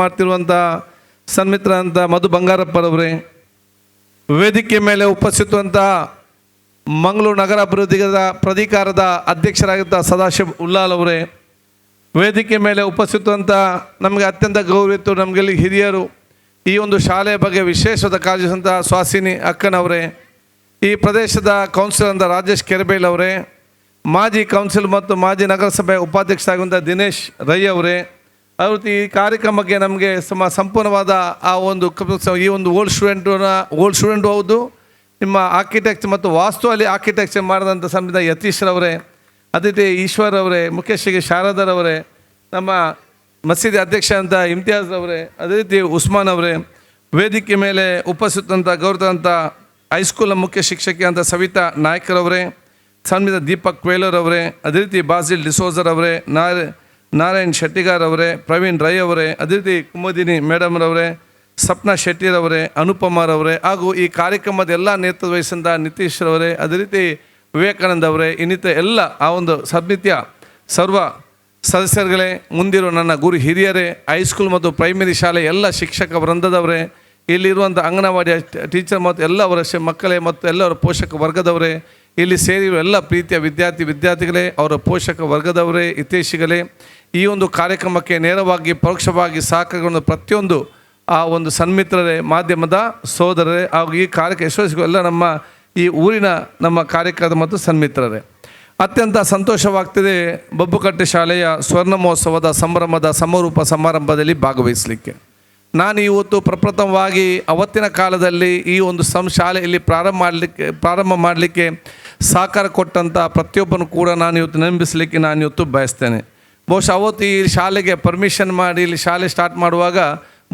ಮಾಡ್ತಿರುವಂಥ ಸನ್ಮಿತ್ರ ಅಂತ ಮಧು ಬಂಗಾರಪ್ಪರವರೇ, ವೇದಿಕೆ ಮೇಲೆ ಉಪಸ್ಥಿತವಂಥ ಮಂಗಳೂರು ನಗರ ಅಭಿವೃದ್ಧಿಗದ ಪ್ರಾಧಿಕಾರದ ಅಧ್ಯಕ್ಷರಾಗಿದ್ದ ಸದಾಶಿವ್ ಉಲ್ಲಾಲ್ ಅವರೇ, ವೇದಿಕೆ ಮೇಲೆ ಉಪಸ್ಥಿತವಂಥ ನಮಗೆ ಅತ್ಯಂತ ಗೌರವಿತ್ತು ನಮಗೆಲ್ಲಿ ಹಿರಿಯರು, ಈ ಒಂದು ಶಾಲೆಯ ಬಗ್ಗೆ ವಿಶೇಷವಾದ ಕಾಳಜಿಸಂಥ ಸ್ವಾಸಿನಿ ಅಕ್ಕನವರೇ, ಈ ಪ್ರದೇಶದ ಕೌನ್ಸಿಲರ್ ಅಂತ ರಾಜೇಶ್ ಕೆರಬೇಲ್ ಅವರೇ ಮಾಜಿ ಕೌನ್ಸಿಲ್ ಮತ್ತು ಮಾಜಿ ನಗರಸಭೆ ಉಪಾಧ್ಯಕ್ಷರಾಗಿರುವಂಥ ದಿನೇಶ್ ರೈ ಅವರೇ ಅವ್ರದ್ದು ಈ ಕಾರ್ಯಕ್ರಮಕ್ಕೆ ನಮಗೆ ಸಮ ಸಂಪೂರ್ಣವಾದ ಆ ಒಂದು ಈ ಒಂದು ಓಲ್ಡ್ ಸ್ಟೂಡೆಂಟನ್ನ ಓಲ್ಡ್ ಸ್ಟೂಡೆಂಟ್ ಹೌದು. ನಿಮ್ಮ ಆರ್ಕಿಟೆಕ್ಚರ್ ಮತ್ತು ವಾಸ್ತು ಅಲ್ಲಿ ಆರ್ಕಿಟೆಕ್ಚರ್ ಮಾಡಿದಂಥ ಸಂವಿಧ ಯತೀಶ್ರವರೇ ಅದೇ ರೀತಿ ಈಶ್ವರ್ ಅವರೇ ಮುಖೇಶಿಗೆ ಶಾರದರ್ ಅವರೇ ನಮ್ಮ ಮಸೀದಿ ಅಧ್ಯಕ್ಷ ಅಂತ ಇಮ್ತಿಯಾಜ್ ಅವರೇ ಅದೇ ರೀತಿ ಉಸ್ಮಾನ್ ಅವರೇ ವೇದಿಕೆ ಮೇಲೆ ಉಪಸ್ಥಿತಂಥ ಗೌರವಂಥ ಹೈಸ್ಕೂಲ್ನ ಮುಖ್ಯ ಶಿಕ್ಷಕಿ ಅಂತ ಸವಿತಾ ನಾಯ್ಕರವರೇ ಸನ್ಮಿತ ದೀಪಕ್ ಅವರೇ ಅದೇ ರೀತಿ ಬಾಸಿಲ್ ಡಿಸೋಜರ್ ಅವರೇ ನಾರ ನಾರಾಯಣ್ ಶೆಟ್ಟಿಗಾರ್ ಅವರೇ, ಪ್ರವೀಣ್ ರೈ ಅವರೇ ಅದೇ ರೀತಿ ಕುಮುದಿನಿ ಮೇಡಮ್ರವರೇ ಸಪ್ನಾ ಶೆಟ್ಟಿರವರೇ ಅನುಪಮಾರ್ ಅವರೇ ಹಾಗೂ ಈ ಕಾರ್ಯಕ್ರಮದ ಎಲ್ಲ ನೇತೃತ್ವ ವಹಿಸಿದ ನಿತೀಶ್ ರವರೇ ಅದೇ ರೀತಿ ವಿವೇಕಾನಂದ ಅವರೇ ಇನ್ನಿತ ಎಲ್ಲ ಆ ಒಂದು ಸಮಿತಿಯ ಸರ್ವ ಸದಸ್ಯರುಗಳೇ, ಮುಂದಿರೋ ನನ್ನ ಗುರು ಹಿರಿಯರೇ, ಹೈಸ್ಕೂಲ್ ಮತ್ತು ಪ್ರೈಮರಿ ಶಾಲೆ ಎಲ್ಲ ಶಿಕ್ಷಕ ವೃಂದದವರೇ ಇಲ್ಲಿರುವಂಥ ಅಂಗನವಾಡಿ ಟೀಚರ್ ಮತ್ತು ಎಲ್ಲ ಅವರ ಮಕ್ಕಳೇ ಮತ್ತು ಎಲ್ಲರ ಪೋಷಕ ವರ್ಗದವರೇ, ಇಲ್ಲಿ ಸೇರಿರುವ ಎಲ್ಲ ಪ್ರೀತಿಯ ವಿದ್ಯಾರ್ಥಿ ವಿದ್ಯಾರ್ಥಿಗಳೇ, ಅವರ ಪೋಷಕ ವರ್ಗದವರೇ, ಹಿತೈಷಿಗಳೇ ಈ ಒಂದು ಕಾರ್ಯಕ್ರಮಕ್ಕೆ ನೇರವಾಗಿ ಪರೋಕ್ಷವಾಗಿ ಸಹಕಾರಗೊಂಡ ಪ್ರತಿಯೊಂದು, ಆ ಒಂದು ಸನ್ಮಿತ್ರರೇ, ಮಾಧ್ಯಮದ ಸೋದರರೇ ಹಾಗೂ ಈ ಕಾರ್ಯಕ್ಕೆ ಯಶಸ್ವಿ ಎಲ್ಲ ನಮ್ಮ ಈ ಊರಿನ ನಮ್ಮ ಕಾರ್ಯಕ್ರಮ ಮತ್ತು ಸನ್ಮಿತ್ರರೇ. ಅತ್ಯಂತ ಸಂತೋಷವಾಗ್ತಿದೆ ಬಬ್ಬುಕಟ್ಟೆ ಶಾಲೆಯ ಸ್ವರ್ಣ ಮಹೋತ್ಸವದ ಸಂಭ್ರಮದ ಸಮರೂಪ ಸಮಾರಂಭದಲ್ಲಿ ಭಾಗವಹಿಸಲಿಕ್ಕೆ. ನಾನು ಇವತ್ತು ಪ್ರಪ್ರಥಮವಾಗಿ ಅವತ್ತಿನ ಕಾಲದಲ್ಲಿ ಈ ಒಂದು ಸಂ, ಶಾಲೆಯಲ್ಲಿ ಪ್ರಾರಂಭ ಮಾಡಲಿಕ್ಕೆ ಪ್ರಾರಂಭ ಮಾಡಲಿಕ್ಕೆ ಸಹಕಾರ ಕೊಟ್ಟಂಥ ಪ್ರತಿಯೊಬ್ಬನು ಕೂಡ ನಾನು ಇವತ್ತು ನಂಬಿಸಲಿಕ್ಕೆ ನಾನು ಇವತ್ತು ಬಯಸ್ತೇನೆ. ಬಹುಶಃ ಅವತ್ತು ಈ ಶಾಲೆಗೆ ಪರ್ಮಿಷನ್ ಮಾಡಿ, ಇಲ್ಲಿ ಶಾಲೆ ಸ್ಟಾರ್ಟ್ ಮಾಡುವಾಗ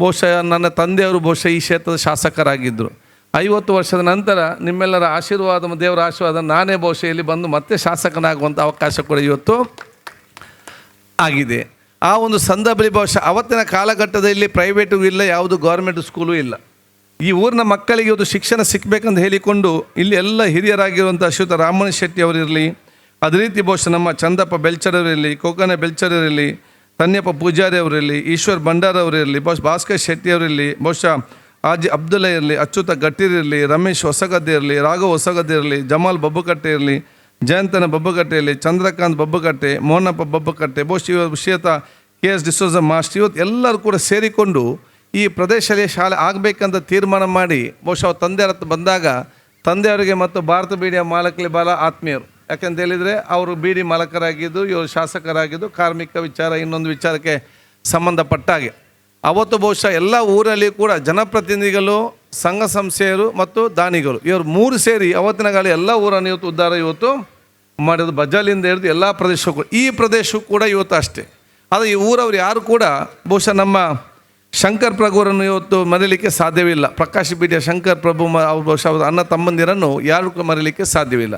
ಬಹುಶಃ ನನ್ನ ತಂದೆಯವರು ಬಹುಶಃ ಈ ಕ್ಷೇತ್ರದ ಶಾಸಕರಾಗಿದ್ದರು. ಐವತ್ತು ವರ್ಷದ ನಂತರ ನಿಮ್ಮೆಲ್ಲರ ಆಶೀರ್ವಾದ, ದೇವರ ಆಶೀರ್ವಾದ ನಾನೇ ಬಹುಶಃ ಇಲ್ಲಿ ಬಂದು ಮತ್ತೆ ಶಾಸಕನಾಗುವಂಥ ಅವಕಾಶ ಕೂಡ ಇವತ್ತು ಆಗಿದೆ. ಆ ಒಂದು ಸಂದರ್ಭದಲ್ಲಿ ಬಹುಶಃ ಅವತ್ತಿನ ಕಾಲಘಟ್ಟದಲ್ಲಿ ಪ್ರೈವೇಟು ಇಲ್ಲ, ಯಾವುದು ಗೌರ್ಮೆಂಟ್ ಸ್ಕೂಲೂ ಇಲ್ಲ. ಈ ಊರಿನ ಮಕ್ಕಳಿಗೆ ಇವತ್ತು ಶಿಕ್ಷಣ ಸಿಕ್ಕಬೇಕಂತ ಹೇಳಿಕೊಂಡು ಇಲ್ಲಿ ಎಲ್ಲ ಹಿರಿಯರಾಗಿರುವಂಥ ಅಶ್ವಥ ರಾಮನ್ ಶೆಟ್ಟಿ ಅವರಿರಲಿ ಅದೇ ರೀತಿ ಬಹುಶಃ ನಮ್ಮ ಚಂದಪ್ಪ ಬೆಲ್ಚರವರಿರಲಿ ಕೋಕನ ಬೆಲ್ಚರವರಿರಲಿ ತನ್ಯಪ್ಪ ಪೂಜಾರಿ ಅವರಿರಲಿ ಈಶ್ವರ್ ಭಂಡಾರ್ ಅವರಿರಲಿ ಬಹುಶಃ ಭಾಸ್ಕರ್ ಶೆಟ್ಟಿ ಅವರಿರಲಿ ಬಹುಶಃ ಆಜಿ ಅಬ್ದುಲ್ಲಾ ಇರಲಿ ಅಚ್ಯುತ ಗಟ್ಟಿರಿರಲಿ ರಮೇಶ್ ಹೊಸಗದ್ದೆ ಇರಲಿ, ರಾಘವ್ ಹೊಸಗದ್ದೆ ಇರಲಿ, ಜಮಾಲ್ ಬಬ್ಬುಕಟ್ಟೆ ಇರಲಿ, ಜಯಂತನ ಬಬ್ಬುಕಟ್ಟೆಯಲ್ಲಿ ಚಂದ್ರಕಾಂತ್ ಬಬ್ಬುಕಟ್ಟೆ, ಮೋಹನಪ್ಪ ಬಬ್ಬುಕಟ್ಟೆ, ಬಹುಶಃ ಇವ ವಿಷಯತ ಕೆ ಎಸ್ ಡಿಸೋಜ ಮಾಸ್ಟರ್ ಇವತ್ತು ಎಲ್ಲರೂ ಕೂಡ ಸೇರಿಕೊಂಡು ಈ ಪ್ರದೇಶದಲ್ಲಿ ಶಾಲೆ ಆಗಬೇಕಂತ ತೀರ್ಮಾನ ಮಾಡಿ, ಬಹುಶಃ ಹತ್ರ ಬಂದಾಗ ತಂದೆಯವರಿಗೆ ಮತ್ತು ಭಾರತ ಬೀಡಿಯ ಮಾಲಕಲಿ ಬಾಲ ಆತ್ಮೀಯರು. ಯಾಕಂತ ಹೇಳಿದರೆ ಅವರು ಬೀಡಿ ಮಾಲಕರಾಗಿದ್ದು, ಇವರು ಶಾಸಕರಾಗಿದ್ದು, ಕಾರ್ಮಿಕ ವಿಚಾರ, ಇನ್ನೊಂದು ವಿಚಾರಕ್ಕೆ ಸಂಬಂಧಪಟ್ಟ ಹಾಗೆ ಅವತ್ತು ಬಹುಶಃ ಎಲ್ಲ ಊರಲ್ಲಿ ಕೂಡ ಜನಪ್ರತಿನಿಧಿಗಳು, ಸಂಘ ಸಂಸ್ಥೆಯರು ಮತ್ತು ದಾನಿಗಳು, ಇವರು ಮೂರು ಸೇರಿ ಅವತ್ತಿನ ಕಾಲ ಎಲ್ಲ ಊರನ್ನು ಇವತ್ತು ಉದ್ಧಾರ ಇವತ್ತು ಮಾಡಿದ್ದು ಬಜಾಲಿಂದ ಹಿಡಿದು ಎಲ್ಲ ಪ್ರದೇಶಕ್ಕೂ, ಈ ಪ್ರದೇಶಕ್ಕೂ ಕೂಡ ಇವತ್ತು ಅಷ್ಟೇ. ಆದರೆ ಈ ಊರವರು ಯಾರು ಕೂಡ ಬಹುಶಃ ನಮ್ಮ ಶಂಕರ್ ಪ್ರಭುರನ್ನು ಇವತ್ತು ಮರೀಲಿಕ್ಕೆ ಸಾಧ್ಯವಿಲ್ಲ. ಪ್ರಕಾಶ್ ಬೀಡಿಯ ಶಂಕರ್ ಪ್ರಭು ಅವ್ರು ಬಹುಶಃ ಅವ್ರ ಅಣ್ಣ ತಮ್ಮಂದಿರನ್ನು ಯಾರು ಮರೀಲಿಕ್ಕೆ ಸಾಧ್ಯವಿಲ್ಲ.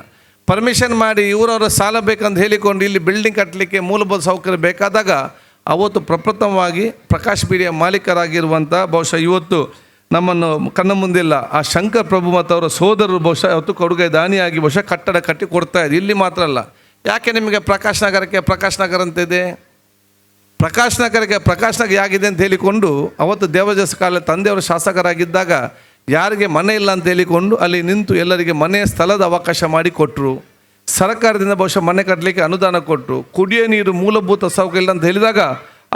ಪರ್ಮಿಷನ್ ಮಾಡಿ ಇವರವರ ಸಾಲ ಬೇಕಂತ ಹೇಳಿಕೊಂಡು ಇಲ್ಲಿ ಬಿಲ್ಡಿಂಗ್ ಕಟ್ಟಲಿಕ್ಕೆ ಮೂಲಭೂತ ಸೌಕರ್ಯ ಬೇಕಾದಾಗ ಅವತ್ತು ಪ್ರಪ್ರಥಮವಾಗಿ ಪ್ರಕಾಶ್ ಬೀಡಿಯ ಮಾಲೀಕರಾಗಿರುವಂಥ ಬಹುಶಃ ಇವತ್ತು ನಮ್ಮನ್ನು ಕಣ್ಣ ಮುಂದಿಲ್ಲ. ಆ ಶಂಕರ್ ಪ್ರಭು ಮತ್ತು ಅವರ ಸೋದರರು ಬಹುಶಃ ಅವತ್ತು ಕೊಡುಗೆ ದಾನಿಯಾಗಿ ಬಹುಶಃ ಕಟ್ಟಡ ಕಟ್ಟಿ ಕೊಡ್ತಾ ಇದೆ ಇಲ್ಲಿ ಮಾತ್ರ ಅಲ್ಲ. ಯಾಕೆ ನಿಮಗೆ ಪ್ರಕಾಶ್ ನಗರಕ್ಕೆ ಪ್ರಕಾಶ್ ನಗರ ಅಂತಿದೆ ಪ್ರಕಾಶ್ ನಗರಕ್ಕೆ ಪ್ರಕಾಶ್ ನಗರ ಯಾಗಿದೆ ಅಂತ ಹೇಳಿಕೊಂಡು ಅವತ್ತು ದೇವಜಸ್ ಕಾಲ ತಂದೆಯವರು ಶಾಸಕರಾಗಿದ್ದಾಗ ಯಾರಿಗೆ ಮನೆ ಇಲ್ಲ ಅಂತ ಹೇಳಿಕೊಂಡು ಅಲ್ಲಿ ನಿಂತು ಎಲ್ಲರಿಗೆ ಮನೆಯ ಸ್ಥಳದ ಅವಕಾಶ ಮಾಡಿ ಕೊಟ್ಟರು ಸರ್ಕಾರದಿಂದ ಬಹುಶಃ ಮನೆ ಕಟ್ಟಲಿಕ್ಕೆ ಅನುದಾನ ಕೊಟ್ಟರು ಕುಡಿಯೋ ನೀರು ಮೂಲಭೂತ ಸೌಕರ್ಯ ಇಲ್ಲ ಅಂತ ಹೇಳಿದಾಗ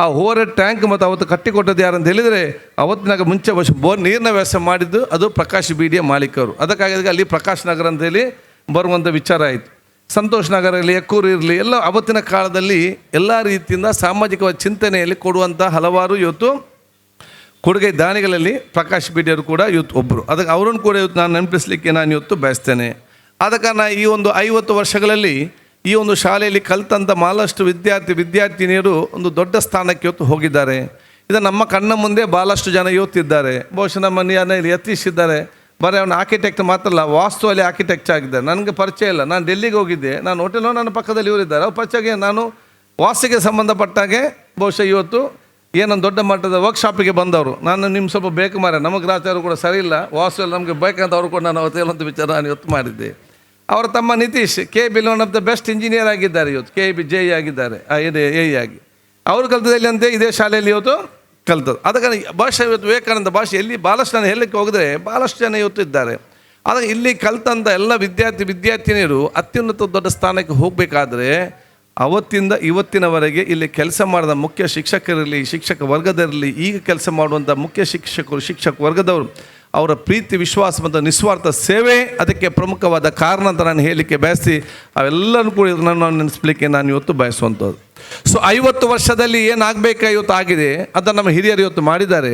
ಆ ಹೋರೆ ಟ್ಯಾಂಕ್ ಮತ್ತು ಅವತ್ತು ಕಟ್ಟಿಕೊಟ್ಟದ್ದು ಯಾರಂತ ಹೇಳಿದರೆ ಅವತ್ತಿನಾಗ ಮುಂಚೆ ಬಹುಶಃ ಬೋರ್ ನೀರಿನ ವ್ಯವಸ್ಥೆ ಮಾಡಿದ್ದು ಅದು ಪ್ರಕಾಶ್ ಬೀಡಿಯ ಮಾಲೀಕರು. ಅದಕ್ಕಾಗಿ ಅಲ್ಲಿ ಪ್ರಕಾಶ್ ನಗರ ಅಂತ ಹೇಳಿ ಬರುವಂಥ ವಿಚಾರ ಆಯಿತು. ಸಂತೋಷ್ ನಗರ ಇರಲಿ ಎಕ್ಕೂರು ಇರಲಿ, ಎಲ್ಲ ಅವತ್ತಿನ ಕಾಲದಲ್ಲಿ ಎಲ್ಲ ರೀತಿಯಿಂದ ಸಾಮಾಜಿಕವಾದ ಚಿಂತನೆಯಲ್ಲಿ ಕೊಡುವಂಥ ಹಲವಾರು ಇವತ್ತು ಕೊಡುಗೆ ದಾನಿಗಳಲ್ಲಿ ಪ್ರಕಾಶ್ ಬೀಡಿಯವರು ಕೂಡ ಇವತ್ತು ಒಬ್ಬರು ಅದಕ್ಕೆ ಅವರನ್ನು ಕೂಡ ಇವತ್ತು ನಾನು ನೆನಪಿಸಲಿಕ್ಕೆ ನಾನು ಇವತ್ತು ಬಯಸ್ತೇನೆ. ಆದ ನಾನು ಈ ಒಂದು ಐವತ್ತು ವರ್ಷಗಳಲ್ಲಿ ಈ ಒಂದು ಶಾಲೆಯಲ್ಲಿ ಕಲಿತಂಥ ಭಾಳಷ್ಟು ವಿದ್ಯಾರ್ಥಿ, ವಿದ್ಯಾರ್ಥಿನಿಯರು ಒಂದು ದೊಡ್ಡ ಸ್ಥಾನಕ್ಕೆ ಇವತ್ತು ಹೋಗಿದ್ದಾರೆ. ಇದು ನಮ್ಮ ಕಣ್ಣ ಮುಂದೆ ಭಾಳಷ್ಟು ಜನ ಇವತ್ತಿದ್ದಾರೆ. ಬಹುಶಃ ನಮ್ಮ ಮನೆಯಲ್ಲಿ ಯತೀಶ್ ಇದ್ದಾರೆ. ಬರೀ ಅವನು ಆರ್ಕಿಟೆಕ್ಟ್ ಮಾತ್ರ ಅಲ್ಲ, ವಾಸ್ತುವಲ್ಲಿ ಆರ್ಕಿಟೆಕ್ಟ್ ಆಗಿದ್ದಾರೆ. ನನಗೆ ಪರಿಚಯ ಇಲ್ಲ. ನಾನು ಡೆಲ್ಲಿಗೆ ಹೋಗಿದ್ದೆ. ನಾನು ಹೋಟೆಲ್ ನನ್ನ ಪಕ್ಕದಲ್ಲಿ ಇವರಿದ್ದಾರೆ. ಅವ್ರ ಪರಿಚಯ ನಾನು ವಾಸಿಗೆ ಸಂಬಂಧಪಟ್ಟಾಗೆ ಬಹುಶಃ ಇವತ್ತು ಏನೊಂದು ದೊಡ್ಡ ಮಟ್ಟದ ವರ್ಕ್ಶಾಪಿಗೆ ಬಂದವರು. ನಾನು ನಿಮ್ಮ ಸ್ವಲ್ಪ ಬೇಕು ಮಾರೆ ನಮಗೆ ರಾಜರು ಕೂಡ ಸರಿ ಇಲ್ಲ. ವಾಸ್ತುವಲ್ಲಿ ನಮಗೆ ಬೇಕಂತ ಅವರು ಕೂಡ ನಾನು ಅವತ್ತು ಹೇಳುವಂಥ ವಿಚಾರ ನಾನು ಇವತ್ತು ಮಾಡಿದ್ದೆ. ಅವರ ತಮ್ಮ Nitish K B one of the best engineer ಆಗಿದ್ದಾರೆ ಇವತ್ತು. ಕೆ ಬಿ ಜೆ ಆಗಿದ್ದಾರೆ. ಎ ಆಗಿ. ಅವರು ಕಲಿತದಲ್ಲಿ ಅಂತೆ? ಇದೇ ಶಾಲೆಯಲ್ಲಿ ಇವತ್ತು? ಕಲ್ತದ್ದು. ಅದಕ್ಕೆ ಭಾಷೆ ಇವತ್ತು ವಿವೇಕಾನಂದ ಭಾಷೆ ಎಲ್ಲಿ ಭಾಳಷ್ಟು ನಾನು ಹೇಳಲಿಕ್ಕೆ ಹೋಗಿದ್ರೆ ಭಾಳಷ್ಟು ಜನ ಇವತ್ತು ಇದ್ದಾರೆ. ಆದರೆ ಇಲ್ಲಿ ಕಲ್ತಂಥ ಎಲ್ಲ ವಿದ್ಯಾರ್ಥಿ, ವಿದ್ಯಾರ್ಥಿನಿಯರು ಅತ್ಯುನ್ನತ ದೊಡ್ಡ ಸ್ಥಾನಕ್ಕೆ ಹೋಗಬೇಕಾದ್ರೆ ಅವತ್ತಿಂದ ಇವತ್ತಿನವರೆಗೆ ಇಲ್ಲಿ ಕೆಲಸ ಮಾಡಿದ ಮುಖ್ಯ ಶಿಕ್ಷಕರಿರಲಿ, ಶಿಕ್ಷಕ ವರ್ಗದಲ್ಲಿ ಈಗ ಕೆಲಸ ಮಾಡುವಂಥ ಮುಖ್ಯ ಶಿಕ್ಷಕರು, ಶಿಕ್ಷಕ ವರ್ಗದವರು, ಅವರ ಪ್ರೀತಿ, ವಿಶ್ವಾಸ ಮತ್ತು ನಿಸ್ವಾರ್ಥ ಸೇವೆ ಅದಕ್ಕೆ ಪ್ರಮುಖವಾದ ಕಾರಣ ಅಂತ ನಾನು ಹೇಳಲಿಕ್ಕೆ ಬಯಸಿ ಅವೆಲ್ಲರೂ ಕೂಡ ನಾನು ನೆನೆಸ್ಲಿಕ್ಕೆ ನಾನು ಇವತ್ತು ಬಯಸುವಂಥದ್ದು. ಸೊ ಐವತ್ತು ವರ್ಷದಲ್ಲಿ ಏನಾಗಬೇಕು ಇವತ್ತು ಆಗಿದೆ ಅದನ್ನು ನಮ್ಮ ಹಿರಿಯರು ಇವತ್ತು ಮಾಡಿದ್ದಾರೆ.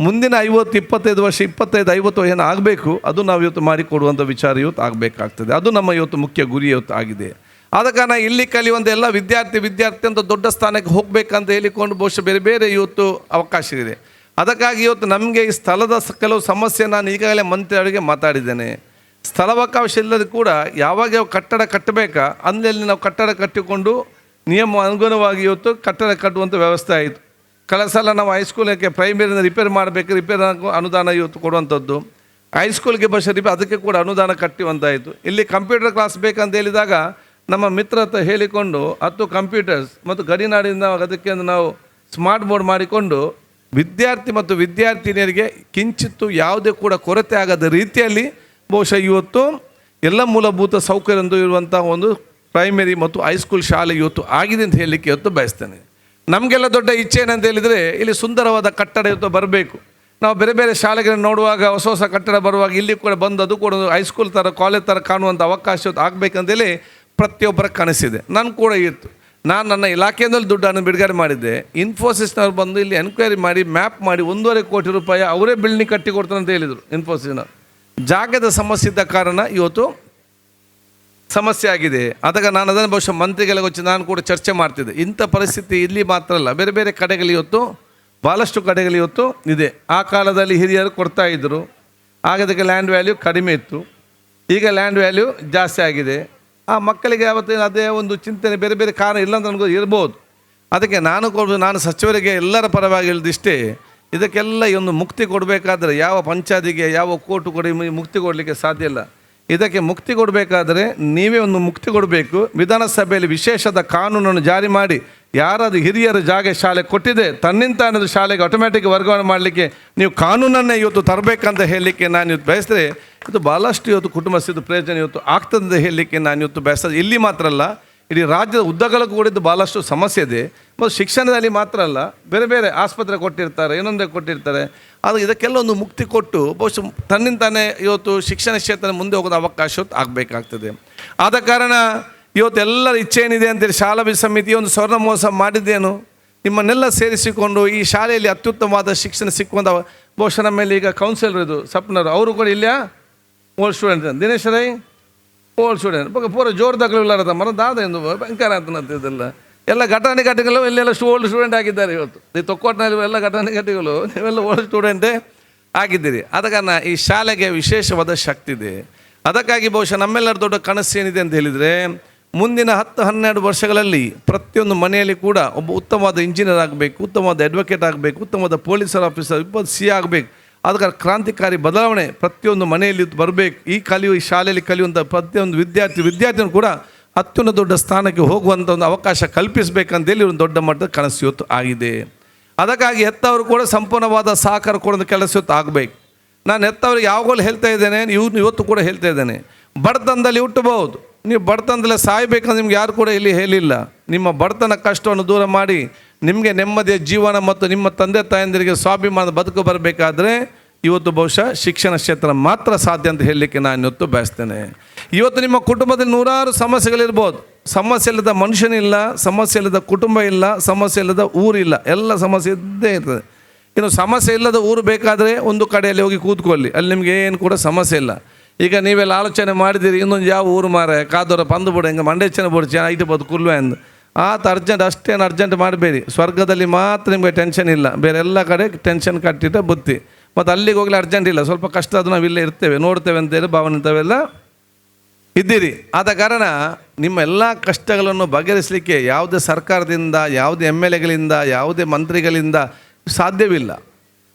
ಮುಂದಿನ ಐವತ್ತು, ಇಪ್ಪತ್ತೈದು ವರ್ಷ, ಇಪ್ಪತ್ತೈದು, ಐವತ್ತು ಏನು ಆಗಬೇಕು ಅದು ನಾವು ಇವತ್ತು ಮಾಡಿಕೊಡುವಂಥ ವಿಚಾರ ಇವತ್ತು ಆಗಬೇಕಾಗ್ತದೆ. ಅದು ನಮ್ಮ ಇವತ್ತು ಮುಖ್ಯ ಗುರಿ ಇವತ್ತು ಆಗಿದೆ. ಆದ ಕಾರಣ ಇಲ್ಲಿ ಕಲಿಯುವಂಥ ಎಲ್ಲ ವಿದ್ಯಾರ್ಥಿ ವಿದ್ಯಾರ್ಥಿ ಅಂತ ದೊಡ್ಡ ಸ್ಥಾನಕ್ಕೆ ಹೋಗಬೇಕಂತ ಹೇಳಿಕೊಂಡು ಬಹುಶಃ ಬೇರೆ ಬೇರೆ ಇವತ್ತು ಅವಕಾಶ ಇದೆ. ಅದಕ್ಕಾಗಿ ಇವತ್ತು ನಮಗೆ ಈ ಸ್ಥಳದ ಕೆಲವು ಸಮಸ್ಯೆ ನಾನು ಈಗಾಗಲೇ ಮಂತ್ರಿ ಅವರಿಗೆ ಮಾತಾಡಿದ್ದೇನೆ ಸ್ಥಳಾವಕಾಶ ಇಲ್ಲದೆ ಕೂಡ ಯಾವಾಗ ಯಾವ ಕಟ್ಟಡ ಕಟ್ಟಬೇಕಾ ಅಂದಲ್ಲಿ ನಾವು ಕಟ್ಟಡ ಕಟ್ಟಿಕೊಂಡು ನಿಯಮ ಅನುಗುಣವಾಗಿ ಇವತ್ತು ಕಟ್ಟಡ ಕಟ್ಟುವಂಥ ವ್ಯವಸ್ಥೆ ಆಯಿತು. ಕಳೆದ ಸಲ ನಾವು ಹೈಸ್ಕೂಲಕ್ಕೆ ಪ್ರೈಮರಿನ ರಿಪೇರ್ ಮಾಡಬೇಕು, ರಿಪೇರ್ ಅನುದಾನ ಇವತ್ತು ಕೊಡುವಂಥದ್ದು. ಹೈಸ್ಕೂಲ್ಗೆ ಬಸ್ ರಿಪೇರಿ, ಅದಕ್ಕೆ ಕೂಡ ಅನುದಾನ ಕಟ್ಟಿವಂತಾಯಿತು ಇಲ್ಲಿ ಕಂಪ್ಯೂಟರ್ ಕ್ಲಾಸ್ ಬೇಕಂತ ಹೇಳಿದಾಗ ನಮ್ಮ ಮಿತ್ರ ಹತ್ರ ಹೇಳಿಕೊಂಡು ಹತ್ತು ಕಂಪ್ಯೂಟರ್ಸ್ ಮತ್ತು ಗಡಿನಾಡಿಂದ ಅದಕ್ಕೆ ನಾವು ಸ್ಮಾರ್ಟ್ ಬೋರ್ಡ್ ಮಾಡಿಕೊಂಡು ವಿದ್ಯಾರ್ಥಿ ಮತ್ತು ವಿದ್ಯಾರ್ಥಿನಿಯರಿಗೆ ಕಿಂಚಿತ್ತು ಯಾವುದೇ ಕೂಡ ಕೊರತೆ ಆಗದ ರೀತಿಯಲ್ಲಿ ಬಹುಶಃ ಇವತ್ತು ಎಲ್ಲ ಮೂಲಭೂತ ಸೌಕರ್ಯ ಇರುವಂಥ ಒಂದು ಪ್ರೈಮರಿ ಮತ್ತು ಹೈಸ್ಕೂಲ್ ಶಾಲೆ ಇವತ್ತು ಆಗಿದೆ ಅಂತ ಹೇಳಲಿಕ್ಕೆ ಇವತ್ತು ಬಯಸ್ತೇನೆ. ನಮಗೆಲ್ಲ ದೊಡ್ಡ ಇಚ್ಛೆ ಏನಂತ ಹೇಳಿದರೆ ಇಲ್ಲಿ ಸುಂದರವಾದ ಕಟ್ಟಡ ಇವತ್ತು ಬರಬೇಕು. ನಾವು ಬೇರೆ ಬೇರೆ ಶಾಲೆಗಳನ್ನು ನೋಡುವಾಗ ಹೊಸ ಹೊಸ ಕಟ್ಟಡ ಬರುವಾಗ ಇಲ್ಲಿ ಕೂಡ ಬಂದು ಅದು ಕೂಡ ಹೈಸ್ಕೂಲ್ ಥರ ಕಾಲೇಜ್ ಥರ ಕಾಣುವಂಥ ಅವಕಾಶ ಆಗಬೇಕಂತೇಳಿ ಪ್ರತಿಯೊಬ್ಬರ ಕನಸಿದೆ. ನಾನು ಕೂಡ ಇತ್ತು. ನಾನು ನನ್ನ ಇಲಾಖೆಯಿಂದಲೂ ದುಡ್ಡನ್ನು ಬಿಡುಗಡೆ ಮಾಡಿದ್ದೆ. ಇನ್ಫೋಸಿಸ್ನವ್ರು ಬಂದು ಇಲ್ಲಿ ಎನ್ಕ್ವೈರಿ ಮಾಡಿ ಮ್ಯಾಪ್ ಮಾಡಿ ಒಂದೂವರೆ ಕೋಟಿ ರೂಪಾಯಿ ಅವರೇ ಬಿಲ್ಡಿಂಗ್ ಕಟ್ಟಿ ಕೊಡ್ತಾರೆ ಅಂತ ಹೇಳಿದರು ಇನ್ಫೋಸಿಸ್ನವ್ರು ಜಾಗದ ಸಮಸ್ಯೆ ಇದ್ದ ಕಾರಣ ಇವತ್ತು ಸಮಸ್ಯೆ ಆಗಿದೆ. ಆದಾಗ ನಾನು ಅದನ್ನು ಬಹುಶಃ ಮಂತ್ರಿಗಳಿಗೆ ನಾನು ಕೂಡ ಚರ್ಚೆ ಮಾಡ್ತಿದ್ದೆ. ಇಂಥ ಪರಿಸ್ಥಿತಿ ಇಲ್ಲಿ ಮಾತ್ರ ಅಲ್ಲ. ಬೇರೆ ಬೇರೆ ಕಡೆಗಳು ಇವತ್ತು ಭಾಳಷ್ಟು ಕಡೆಗಳು ಇವತ್ತು ಇದೆ. ಆ ಕಾಲದಲ್ಲಿ ಹಿರಿಯರು ಕೊಡ್ತಾ ಇದ್ದರು ಆಗ ಲ್ಯಾಂಡ್ ವ್ಯಾಲ್ಯೂ ಕಡಿಮೆ ಇತ್ತು. ಈಗ ಲ್ಯಾಂಡ್ ವ್ಯಾಲ್ಯೂ ಜಾಸ್ತಿ ಆಗಿದೆ. ಆ ಮಕ್ಕಳಿಗೆ ಅವತ್ತಿನ ಅದೇ ಒಂದು ಚಿಂತನೆ, ಬೇರೆ ಬೇರೆ ಕಾರಣ ಇಲ್ಲ ಅಂತ ನನಗೆ ಇರ್ಬೋದು. ಅದಕ್ಕೆ ನಾನು ಕೊಡು ನಾನು ಸಚಿವರಿಗೆ ಎಲ್ಲರ ಪರವಾಗಿ ಹೇಳಿದಿಷ್ಟೇ ಇದಕ್ಕೆಲ್ಲ ಈ ಒಂದು ಮುಕ್ತಿ ಕೊಡಬೇಕಾದ್ರೆ ಯಾವ ಪಂಚಾಯತಿಗೆ, ಯಾವ ಕೋರ್ಟು ಕೊಡಿ ಮುಕ್ತಿ ಕೊಡಲಿಕ್ಕೆ ಸಾಧ್ಯ ಇಲ್ಲ. ಇದಕ್ಕೆ ಮುಕ್ತಿ ಕೊಡಬೇಕಾದ್ರೆ ನೀವೇ ಒಂದು ಮುಕ್ತಿ ಕೊಡಬೇಕು. ವಿಧಾನಸಭೆಯಲ್ಲಿ ವಿಶೇಷದ ಕಾನೂನನ್ನು ಜಾರಿ ಮಾಡಿ ಯಾರಾದ್ರು ಹಿರಿಯರ ಜಾಗ ಶಾಲೆ ಕೊಟ್ಟಿದೆ, ತನ್ನಿಂದ ಅನ್ನೋದು ಶಾಲೆಗೆ ಆಟೋಮ್ಯಾಟಿಕ್ ವರ್ಗಾವಣೆ ಮಾಡಲಿಕ್ಕೆ ನೀವು ಕಾನೂನನ್ನು ಇವತ್ತು ತರಬೇಕಂತ ಹೇಳಲಿಕ್ಕೆ ನಾನು ಇವತ್ತು ಬಯಸಿದ್ರೆ ಇದು ಭಾಳಷ್ಟು ಇವತ್ತು ಕುಟುಂಬಸ್ಥಿತ ಪ್ರಯೋಜನ ಇವತ್ತು ಆಗ್ತದೆ ಅಂತ ಹೇಳಲಿಕ್ಕೆ ನಾನು ಇವತ್ತು ಬಯಸ್ತದೆ ಇಲ್ಲಿ ಮಾತ್ರ ಅಲ್ಲ, ಇಡೀ ರಾಜ್ಯದ ಉದ್ದಗಲಕ್ಕೂ ಕೂಡ ಭಾಳಷ್ಟು ಸಮಸ್ಯೆ ಇದೆ. ಮತ್ತು ಶಿಕ್ಷಣದಲ್ಲಿ ಮಾತ್ರ ಅಲ್ಲ, ಬೇರೆ ಬೇರೆ ಆಸ್ಪತ್ರೆ ಕೊಟ್ಟಿರ್ತಾರೆ ಇನ್ನೊಂದೇ ಕೊಟ್ಟಿರ್ತಾರೆ. ಆದರೆ ಇದಕ್ಕೆಲ್ಲ ಒಂದು ಮುಕ್ತಿ ಕೊಟ್ಟು ಬಹುಶಃ ತನ್ನಿಂತಾನೇ ಇವತ್ತು ಶಿಕ್ಷಣ ಕ್ಷೇತ್ರ ಮುಂದೆ ಹೋಗೋದು ಅವಕಾಶ ಆಗಬೇಕಾಗ್ತದೆ. ಆದ ಕಾರಣ ಇವತ್ತು ಎಲ್ಲರ ಇಚ್ಛೆ ಏನಿದೆ ಅಂತೇಳಿ ಶಾಲಾ ಸಮಿತಿ ಒಂದು ಸ್ವರ್ಣ ಮೋಸ ಮಾಡಿದ್ದೇನು? ನಿಮ್ಮನ್ನೆಲ್ಲ ಸೇರಿಸಿಕೊಂಡು ಈ ಶಾಲೆಯಲ್ಲಿ ಅತ್ಯುತ್ತಮವಾದ ಶಿಕ್ಷಣ ಸಿಕ್ಕುವಂಥ ಬಹುಶಃ ಮೇಲೆ ಈಗ ಕೌನ್ಸಿಲರ್ ಇದು ಸಪ್ನರು. ಅವರು ಕೂಡ ಇಲ್ಲ old student Dinesh Rai? Old student ಬಗ್ಗೆ ಪೂರ ಜೋರು ಇಲ್ಲಾರದ ಮರ ದಾದ ಎಂದು ಭಯಂಕರ ಅಂತ ಇದೆಲ್ಲ. ಎಲ್ಲ ಘಟನೆ ಘಟಕಗಳು ಇಲ್ಲೆಲ್ಲ ಓಲ್ಡ್ ಸ್ಟೂಡೆಂಟ್ ಆಗಿದ್ದಾರೆ ಇವತ್ತು. ಈ ತೊಕ್ಕೋಟ್ನಲ್ಲಿ ಎಲ್ಲ ಘಟನೆ ಘಟಕಗಳು ನೀವೆಲ್ಲ ಓಲ್ಡ್ ಸ್ಟೂಡೆಂಟೇ ಆಗಿದ್ದೀರಿ. ಆದ ಕಾರಣ ಈ ಶಾಲೆಗೆ ವಿಶೇಷವಾದ ಶಕ್ತಿ ಇದೆ. ಅದಕ್ಕಾಗಿ ಬಹುಶಃ ನಮ್ಮೆಲ್ಲರ ದೊಡ್ಡ ಕನಸು ಏನಿದೆ ಅಂತ ಹೇಳಿದರೆ ಮುಂದಿನ ಹತ್ತು ಹನ್ನೆರಡು ವರ್ಷಗಳಲ್ಲಿ ಪ್ರತಿಯೊಂದು ಮನೆಯಲ್ಲಿ ಕೂಡ ಒಬ್ಬ ಉತ್ತಮವಾದ ಇಂಜಿನಿಯರ್ ಆಗಬೇಕು, ಉತ್ತಮವಾದ ಅಡ್ವೊಕೇಟ್ ಆಗಬೇಕು, ಉತ್ತಮವಾದ ಪೊಲೀಸರ್ ಆಫೀಸರ್ ಇಬ್ಬರು ಸಿ ಆಗಬೇಕು. ಅದಕ್ಕೆ ಕ್ರಾಂತಿಕಾರಿ ಬದಲಾವಣೆ ಪ್ರತಿಯೊಂದು ಮನೆಯಲ್ಲಿ ಬರಬೇಕು. ಈ ಕಲಿಯು, ಈ ಶಾಲೆಯಲ್ಲಿ ಕಲಿಯುವಂಥ ಪ್ರತಿಯೊಂದು ವಿದ್ಯಾರ್ಥಿ, ವಿದ್ಯಾರ್ಥಿನೂ ಕೂಡ ಅತ್ಯುನ್ನತ ದೊಡ್ಡ ಸ್ಥಾನಕ್ಕೆ ಹೋಗುವಂಥ ಒಂದು ಅವಕಾಶ ಕಲ್ಪಿಸಬೇಕಂತೇಳಿ ಒಂದು ದೊಡ್ಡ ಮಟ್ಟದ ಕನಸು ಇವತ್ತು ಆಗಿದೆ. ಅದಕ್ಕಾಗಿ ಹೆತ್ತವರು ಕೂಡ ಸಂಪೂರ್ಣವಾದ ಸಹಕಾರ ಕೊಡೋದು ಕೆಲಸ ಇವತ್ತು ಆಗಬೇಕು. ನಾನು ಹೆತ್ತವರಿಗೆ ಯಾವಾಗಲೂ ಹೇಳ್ತಾ ಇದ್ದೇನೆ ಇವನು ಇವತ್ತು ಕೂಡ ಹೇಳ್ತಾ ಇದ್ದೇನೆ. ಬಡತನದಲ್ಲಿ ಹುಟ್ಟಬಹುದು. ನೀವು ಬಡತನದಲ್ಲೇ ಸಾಯ್ಬೇಕಂದ್ರೆ ನಿಮ್ಗೆ ಯಾರು ಕೂಡ ಇಲ್ಲಿ ಹೇಳಿಲ್ಲ. ನಿಮ್ಮ ಬಡತನ ಕಷ್ಟವನ್ನು ದೂರ ಮಾಡಿ ನಿಮಗೆ ನೆಮ್ಮದಿಯ ಜೀವನ ಮತ್ತು ನಿಮ್ಮ ತಂದೆ ತಾಯಂದಿರಿಗೆ ಸ್ವಾಭಿಮಾನದ ಬದುಕು ಬರಬೇಕಾದ್ರೆ ಇವತ್ತು ಬಹುಶಃ ಶಿಕ್ಷಣ ಕ್ಷೇತ್ರ ಮಾತ್ರ ಸಾಧ್ಯ ಅಂತ ಹೇಳಲಿಕ್ಕೆ ನಾನು ಇವತ್ತು ಬಯಸ್ತೇನೆ. ಇವತ್ತು ನಿಮ್ಮ ಕುಟುಂಬದಲ್ಲಿ ನೂರಾರು ಸಮಸ್ಯೆಗಳಿರ್ಬೋದು. ಸಮಸ್ಯೆ ಇಲ್ಲದ ಮನುಷ್ಯನಿಲ್ಲ, ಸಮಸ್ಯೆ ಇಲ್ಲದ ಕುಟುಂಬ ಇಲ್ಲ, ಸಮಸ್ಯೆ ಇಲ್ಲದ ಊರಿಲ್ಲ ಎಲ್ಲ ಸಮಸ್ಯೆ ಇದ್ದೇ ಇರ್ತದೆ. ಇನ್ನು ಸಮಸ್ಯೆ ಇಲ್ಲದ ಊರು ಬೇಕಾದರೆ ಒಂದು ಕಡೆಯಲ್ಲಿ ಹೋಗಿ ಕೂತ್ಕೊಳ್ಳಿ. ಅಲ್ಲಿ ನಿಮಗೆ ಏನು ಕೂಡ ಸಮಸ್ಯೆ ಇಲ್ಲ. ಈಗ ನೀವೆಲ್ಲ ಆಲೋಚನೆ ಮಾಡಿದಿರಿ ಇನ್ನೊಂದು ಯಾವ ಊರು ಮಾರೆ? ಕಾದೋರ ಪಂದು ಬಿಡು, ಹಿಂಗೆ ಮಂಡೇಚನ ಬಿಡ್ಚಿ ಐಟು ಬದು ಕುಲ್ವೆ ಅಂದು ಆತ ಅರ್ಜೆಂಟ್ ಅಷ್ಟೇನು ಅರ್ಜೆಂಟ್ ಮಾಡಬೇಡಿ. ಸ್ವರ್ಗದಲ್ಲಿ ಮಾತ್ರ ನಿಮಗೆ ಟೆನ್ಷನ್ ಇಲ್ಲ. ಬೇರೆ ಎಲ್ಲ ಕಡೆ ಟೆನ್ಷನ್ ಕಟ್ಟಿಟ್ಟ ಬುತ್ತಿ ಮತ್ತು ಅಲ್ಲಿಗೆ ಹೋಗಲಿ ಅರ್ಜೆಂಟ್ ಇಲ್ಲ. ಸ್ವಲ್ಪ ಕಷ್ಟ ಅದು ನಾವು ಇಲ್ಲೇ ಇರ್ತೇವೆ, ನೋಡ್ತೇವೆ ಅಂತೇಳಿ ಭಾವನೆ ಇಂಥವೆಲ್ಲ ಇದ್ದೀರಿ. ಆದ ಕಾರಣ ನಿಮ್ಮ ಎಲ್ಲ ಕಷ್ಟಗಳನ್ನು ಬಗೆಹರಿಸಲಿಕ್ಕೆ ಯಾವುದೇ ಸರ್ಕಾರದಿಂದ, ಯಾವುದೇ ಎಂ ಎಲ್ ಎಗಳಿಂದ, ಯಾವುದೇ ಮಂತ್ರಿಗಳಿಂದ ಸಾಧ್ಯವಿಲ್ಲ.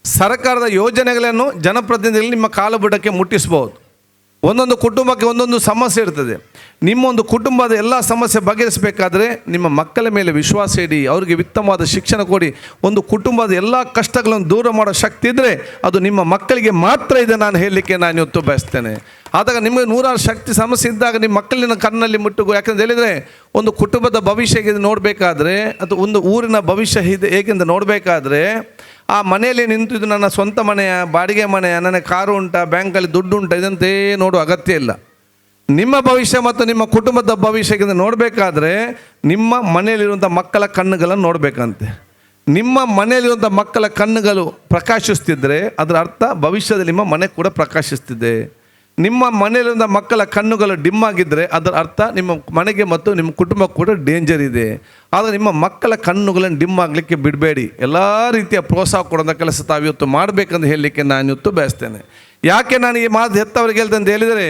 ಸರ್ಕಾರದ ಯೋಜನೆಗಳನ್ನು ಜನಪ್ರತಿನಿಧಿಗಳು ನಿಮ್ಮ ಕಾಲುಬುಡಕ್ಕೆ ಮುಟ್ಟಿಸ್ಬೋದು. ಒಂದೊಂದು ಕುಟುಂಬಕ್ಕೆ ಒಂದೊಂದು ಸಮಸ್ಯೆ ಇರ್ತದೆ. ನಿಮ್ಮೊಂದು ಕುಟುಂಬದ ಎಲ್ಲ ಸಮಸ್ಯೆ ಬಗೆಹರಿಸಬೇಕಾದ್ರೆ ನಿಮ್ಮ ಮಕ್ಕಳ ಮೇಲೆ ವಿಶ್ವಾಸ ಇಡಿ, ಅವರಿಗೆ ಉತ್ತಮವಾದ ಶಿಕ್ಷಣ ಕೊಡಿ. ಒಂದು ಕುಟುಂಬದ ಎಲ್ಲ ಕಷ್ಟಗಳನ್ನು ದೂರ ಮಾಡೋ ಶಕ್ತಿ ಇದ್ದರೆ ಅದು ನಿಮ್ಮ ಮಕ್ಕಳಿಗೆ ಮಾತ್ರ ಇದೆ ನಾನು ಹೇಳಲಿಕ್ಕೆ ನಾನು ಇವತ್ತು ಬಯಸ್ತೇನೆ. ಆದಾಗ ನಿಮಗೆ ನೂರಾರು ಶಕ್ತಿ ಸಮಸ್ಯೆ ಇದ್ದಾಗ ನಿಮ್ಮ ಮಕ್ಕಳಿನ ಕಣ್ಣಲ್ಲಿ ಮುಟ್ಟುಗು. ಯಾಕಂದ್ರೆ ಹೇಳಿದರೆ ಒಂದು ಕುಟುಂಬದ ಭವಿಷ್ಯ ನೋಡಬೇಕಾದ್ರೆ, ಅಥವಾ ಒಂದು ಊರಿನ ಭವಿಷ್ಯ ಇದೆ ಹೇಗೆಂದು ನೋಡಬೇಕಾದ್ರೆ, ಆ ಮನೆಯಲ್ಲಿ ನಿಂತಿದ್ದು ನನ್ನ ಸ್ವಂತ ಮನೆಯ, ಬಾಡಿಗೆ ಮನೆಯ, ನನ್ನ ಕಾರು ಉಂಟಾ, ಬ್ಯಾಂಕಲ್ಲಿ ದುಡ್ಡು ಉಂಟಾ, ಇದಂತೇ ನೋಡುವ ಅಗತ್ಯ ಇಲ್ಲ. ನಿಮ್ಮ ಭವಿಷ್ಯ ಮತ್ತು ನಿಮ್ಮ ಕುಟುಂಬದ ಭವಿಷ್ಯಕ್ಕಿಂತ ನೋಡಬೇಕಾದ್ರೆ, ನಿಮ್ಮ ಮನೆಯಲ್ಲಿರುವಂಥ ಮಕ್ಕಳ ಕಣ್ಣುಗಳನ್ನು ನೋಡಬೇಕಂತೆ. ನಿಮ್ಮ ಮನೆಯಲ್ಲಿರುವಂಥ ಮಕ್ಕಳ ಕಣ್ಣುಗಳು ಪ್ರಕಾಶಿಸ್ತಿದ್ರೆ, ಅದರ ಅರ್ಥ ಭವಿಷ್ಯದಲ್ಲಿ ನಿಮ್ಮ ಮನೆ ಕೂಡ ಪ್ರಕಾಶಿಸ್ತಿದೆ. ನಿಮ್ಮ ಮನೆಯಲ್ಲಿಂದ ಮಕ್ಕಳ ಕಣ್ಣುಗಳು ಡಿಮ್ ಆಗಿದ್ದರೆ ಅದರ ಅರ್ಥ ನಿಮ್ಮ ಮನೆಗೆ ಮತ್ತು ನಿಮ್ಮ ಕುಟುಂಬ ಕೂಡ ಡೇಂಜರ್ ಇದೆ. ಆದರೆ ನಿಮ್ಮ ಮಕ್ಕಳ ಕಣ್ಣುಗಳನ್ನು ಡಿಮ್ ಆಗಲಿಕ್ಕೆ ಬಿಡಬೇಡಿ. ಎಲ್ಲ ರೀತಿಯ ಪ್ರೋತ್ಸಾಹ ಕೊಡೋದ ಕೆಲಸ ತಾವು ಇವತ್ತು ಮಾಡಬೇಕಂತ ಹೇಳಲಿಕ್ಕೆ ನಾನು ಇವತ್ತು ಬಯಸ್ತೇನೆ. ಯಾಕೆ ನಾನು ಈ ಮಾತು ಹೆತ್ತವರಿಗೆ ಅಂತ ಹೇಳಿದರೆ,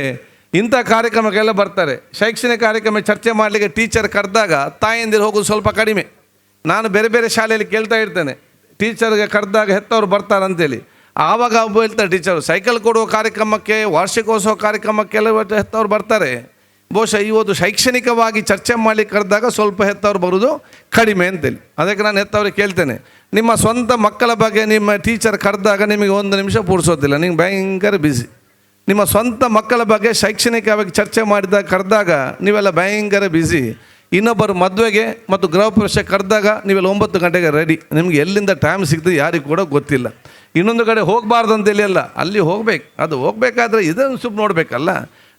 ಇಂಥ ಕಾರ್ಯಕ್ರಮಕ್ಕೆಲ್ಲ ಬರ್ತಾರೆ. ಶೈಕ್ಷಣಿಕ ಕಾರ್ಯಕ್ರಮ ಚರ್ಚೆ ಮಾಡಲಿಕ್ಕೆ ಟೀಚರ್ ಕರೆದಾಗ ತಾಯಂದಿರು ಹೋಗೋದು ಸ್ವಲ್ಪ ಕಡಿಮೆ. ನಾನು ಬೇರೆ ಬೇರೆ ಶಾಲೆಯಲ್ಲಿ ಕೇಳ್ತಾ ಇರ್ತೇನೆ. ಟೀಚರ್ಗೆ ಕರೆದಾಗ ಹೆತ್ತವ್ರು ಬರ್ತಾರಂತೇಳಿ. ಆವಾಗ ಹೇಳ್ತಾರೆ, ಟೀಚರು, ಸೈಕಲ್ ಕೊಡುವ ಕಾರ್ಯಕ್ರಮಕ್ಕೆ, ವಾರ್ಷಿಕೋತ್ಸವ ಕಾರ್ಯಕ್ರಮಕ್ಕೆಲ್ಲ ಎಲ್ಲ ಹೆತ್ತವ್ರು ಬರ್ತಾರೆ. ಬಹುಶಃ ಇವತ್ತು ಶೈಕ್ಷಣಿಕವಾಗಿ ಚರ್ಚೆ ಮಾಡಲಿಕ್ಕೆ ಕರೆದಾಗ ಸ್ವಲ್ಪ ಹೆತ್ತವ್ರು ಬರೋದು ಕಡಿಮೆ ಅಂತೇಳಿ. ಅದಕ್ಕೆ ನಾನು ಹೆತ್ತವ್ರಿಗೆ ಕೇಳ್ತೇನೆ, ನಿಮ್ಮ ಸ್ವಂತ ಮಕ್ಕಳ ಬಗ್ಗೆ ನಿಮ್ಮ ಟೀಚರ್ ಕರೆದಾಗ ನಿಮಗೆ ಒಂದು ನಿಮಿಷ ಪೂರ್ಸೋದಿಲ್ಲ ನಿಮ್ಗೆ ಭಯಂಕರ ಬ್ಯುಸಿ ನಿಮ್ಮ ಸ್ವಂತ ಮಕ್ಕಳ ಬಗ್ಗೆ ಶೈಕ್ಷಣಿಕವಾಗಿ ಚರ್ಚೆ ಮಾಡಿದಾಗ ಕರೆದಾಗ ನೀವೆಲ್ಲ ಭಯಂಕರ ಬ್ಯುಸಿ ಇನ್ನೊಬ್ಬರು ಮದುವೆಗೆ ಮತ್ತು ಗೃಹ ಪ್ರವೇಶ ಕರೆದಾಗ ನೀವೆಲ್ಲ ಒಂಬತ್ತು ಗಂಟೆಗೆ ರೆಡಿ ನಿಮಗೆ ಎಲ್ಲಿಂದ ಟೈಮ್ ಸಿಗ್ತದೆ ಯಾರಿಗೂ ಕೂಡ ಗೊತ್ತಿಲ್ಲ. ಇನ್ನೊಂದು ಕಡೆ ಹೋಗಬಾರ್ದು ಅಲ್ಲ. ಅಲ್ಲಿ ಹೋಗ್ಬೇಕು. ಅದು ಹೋಗಬೇಕಾದ್ರೆ ಇದನ್ನು ಸುಪ್ ನೋಡಬೇಕಲ್ಲ.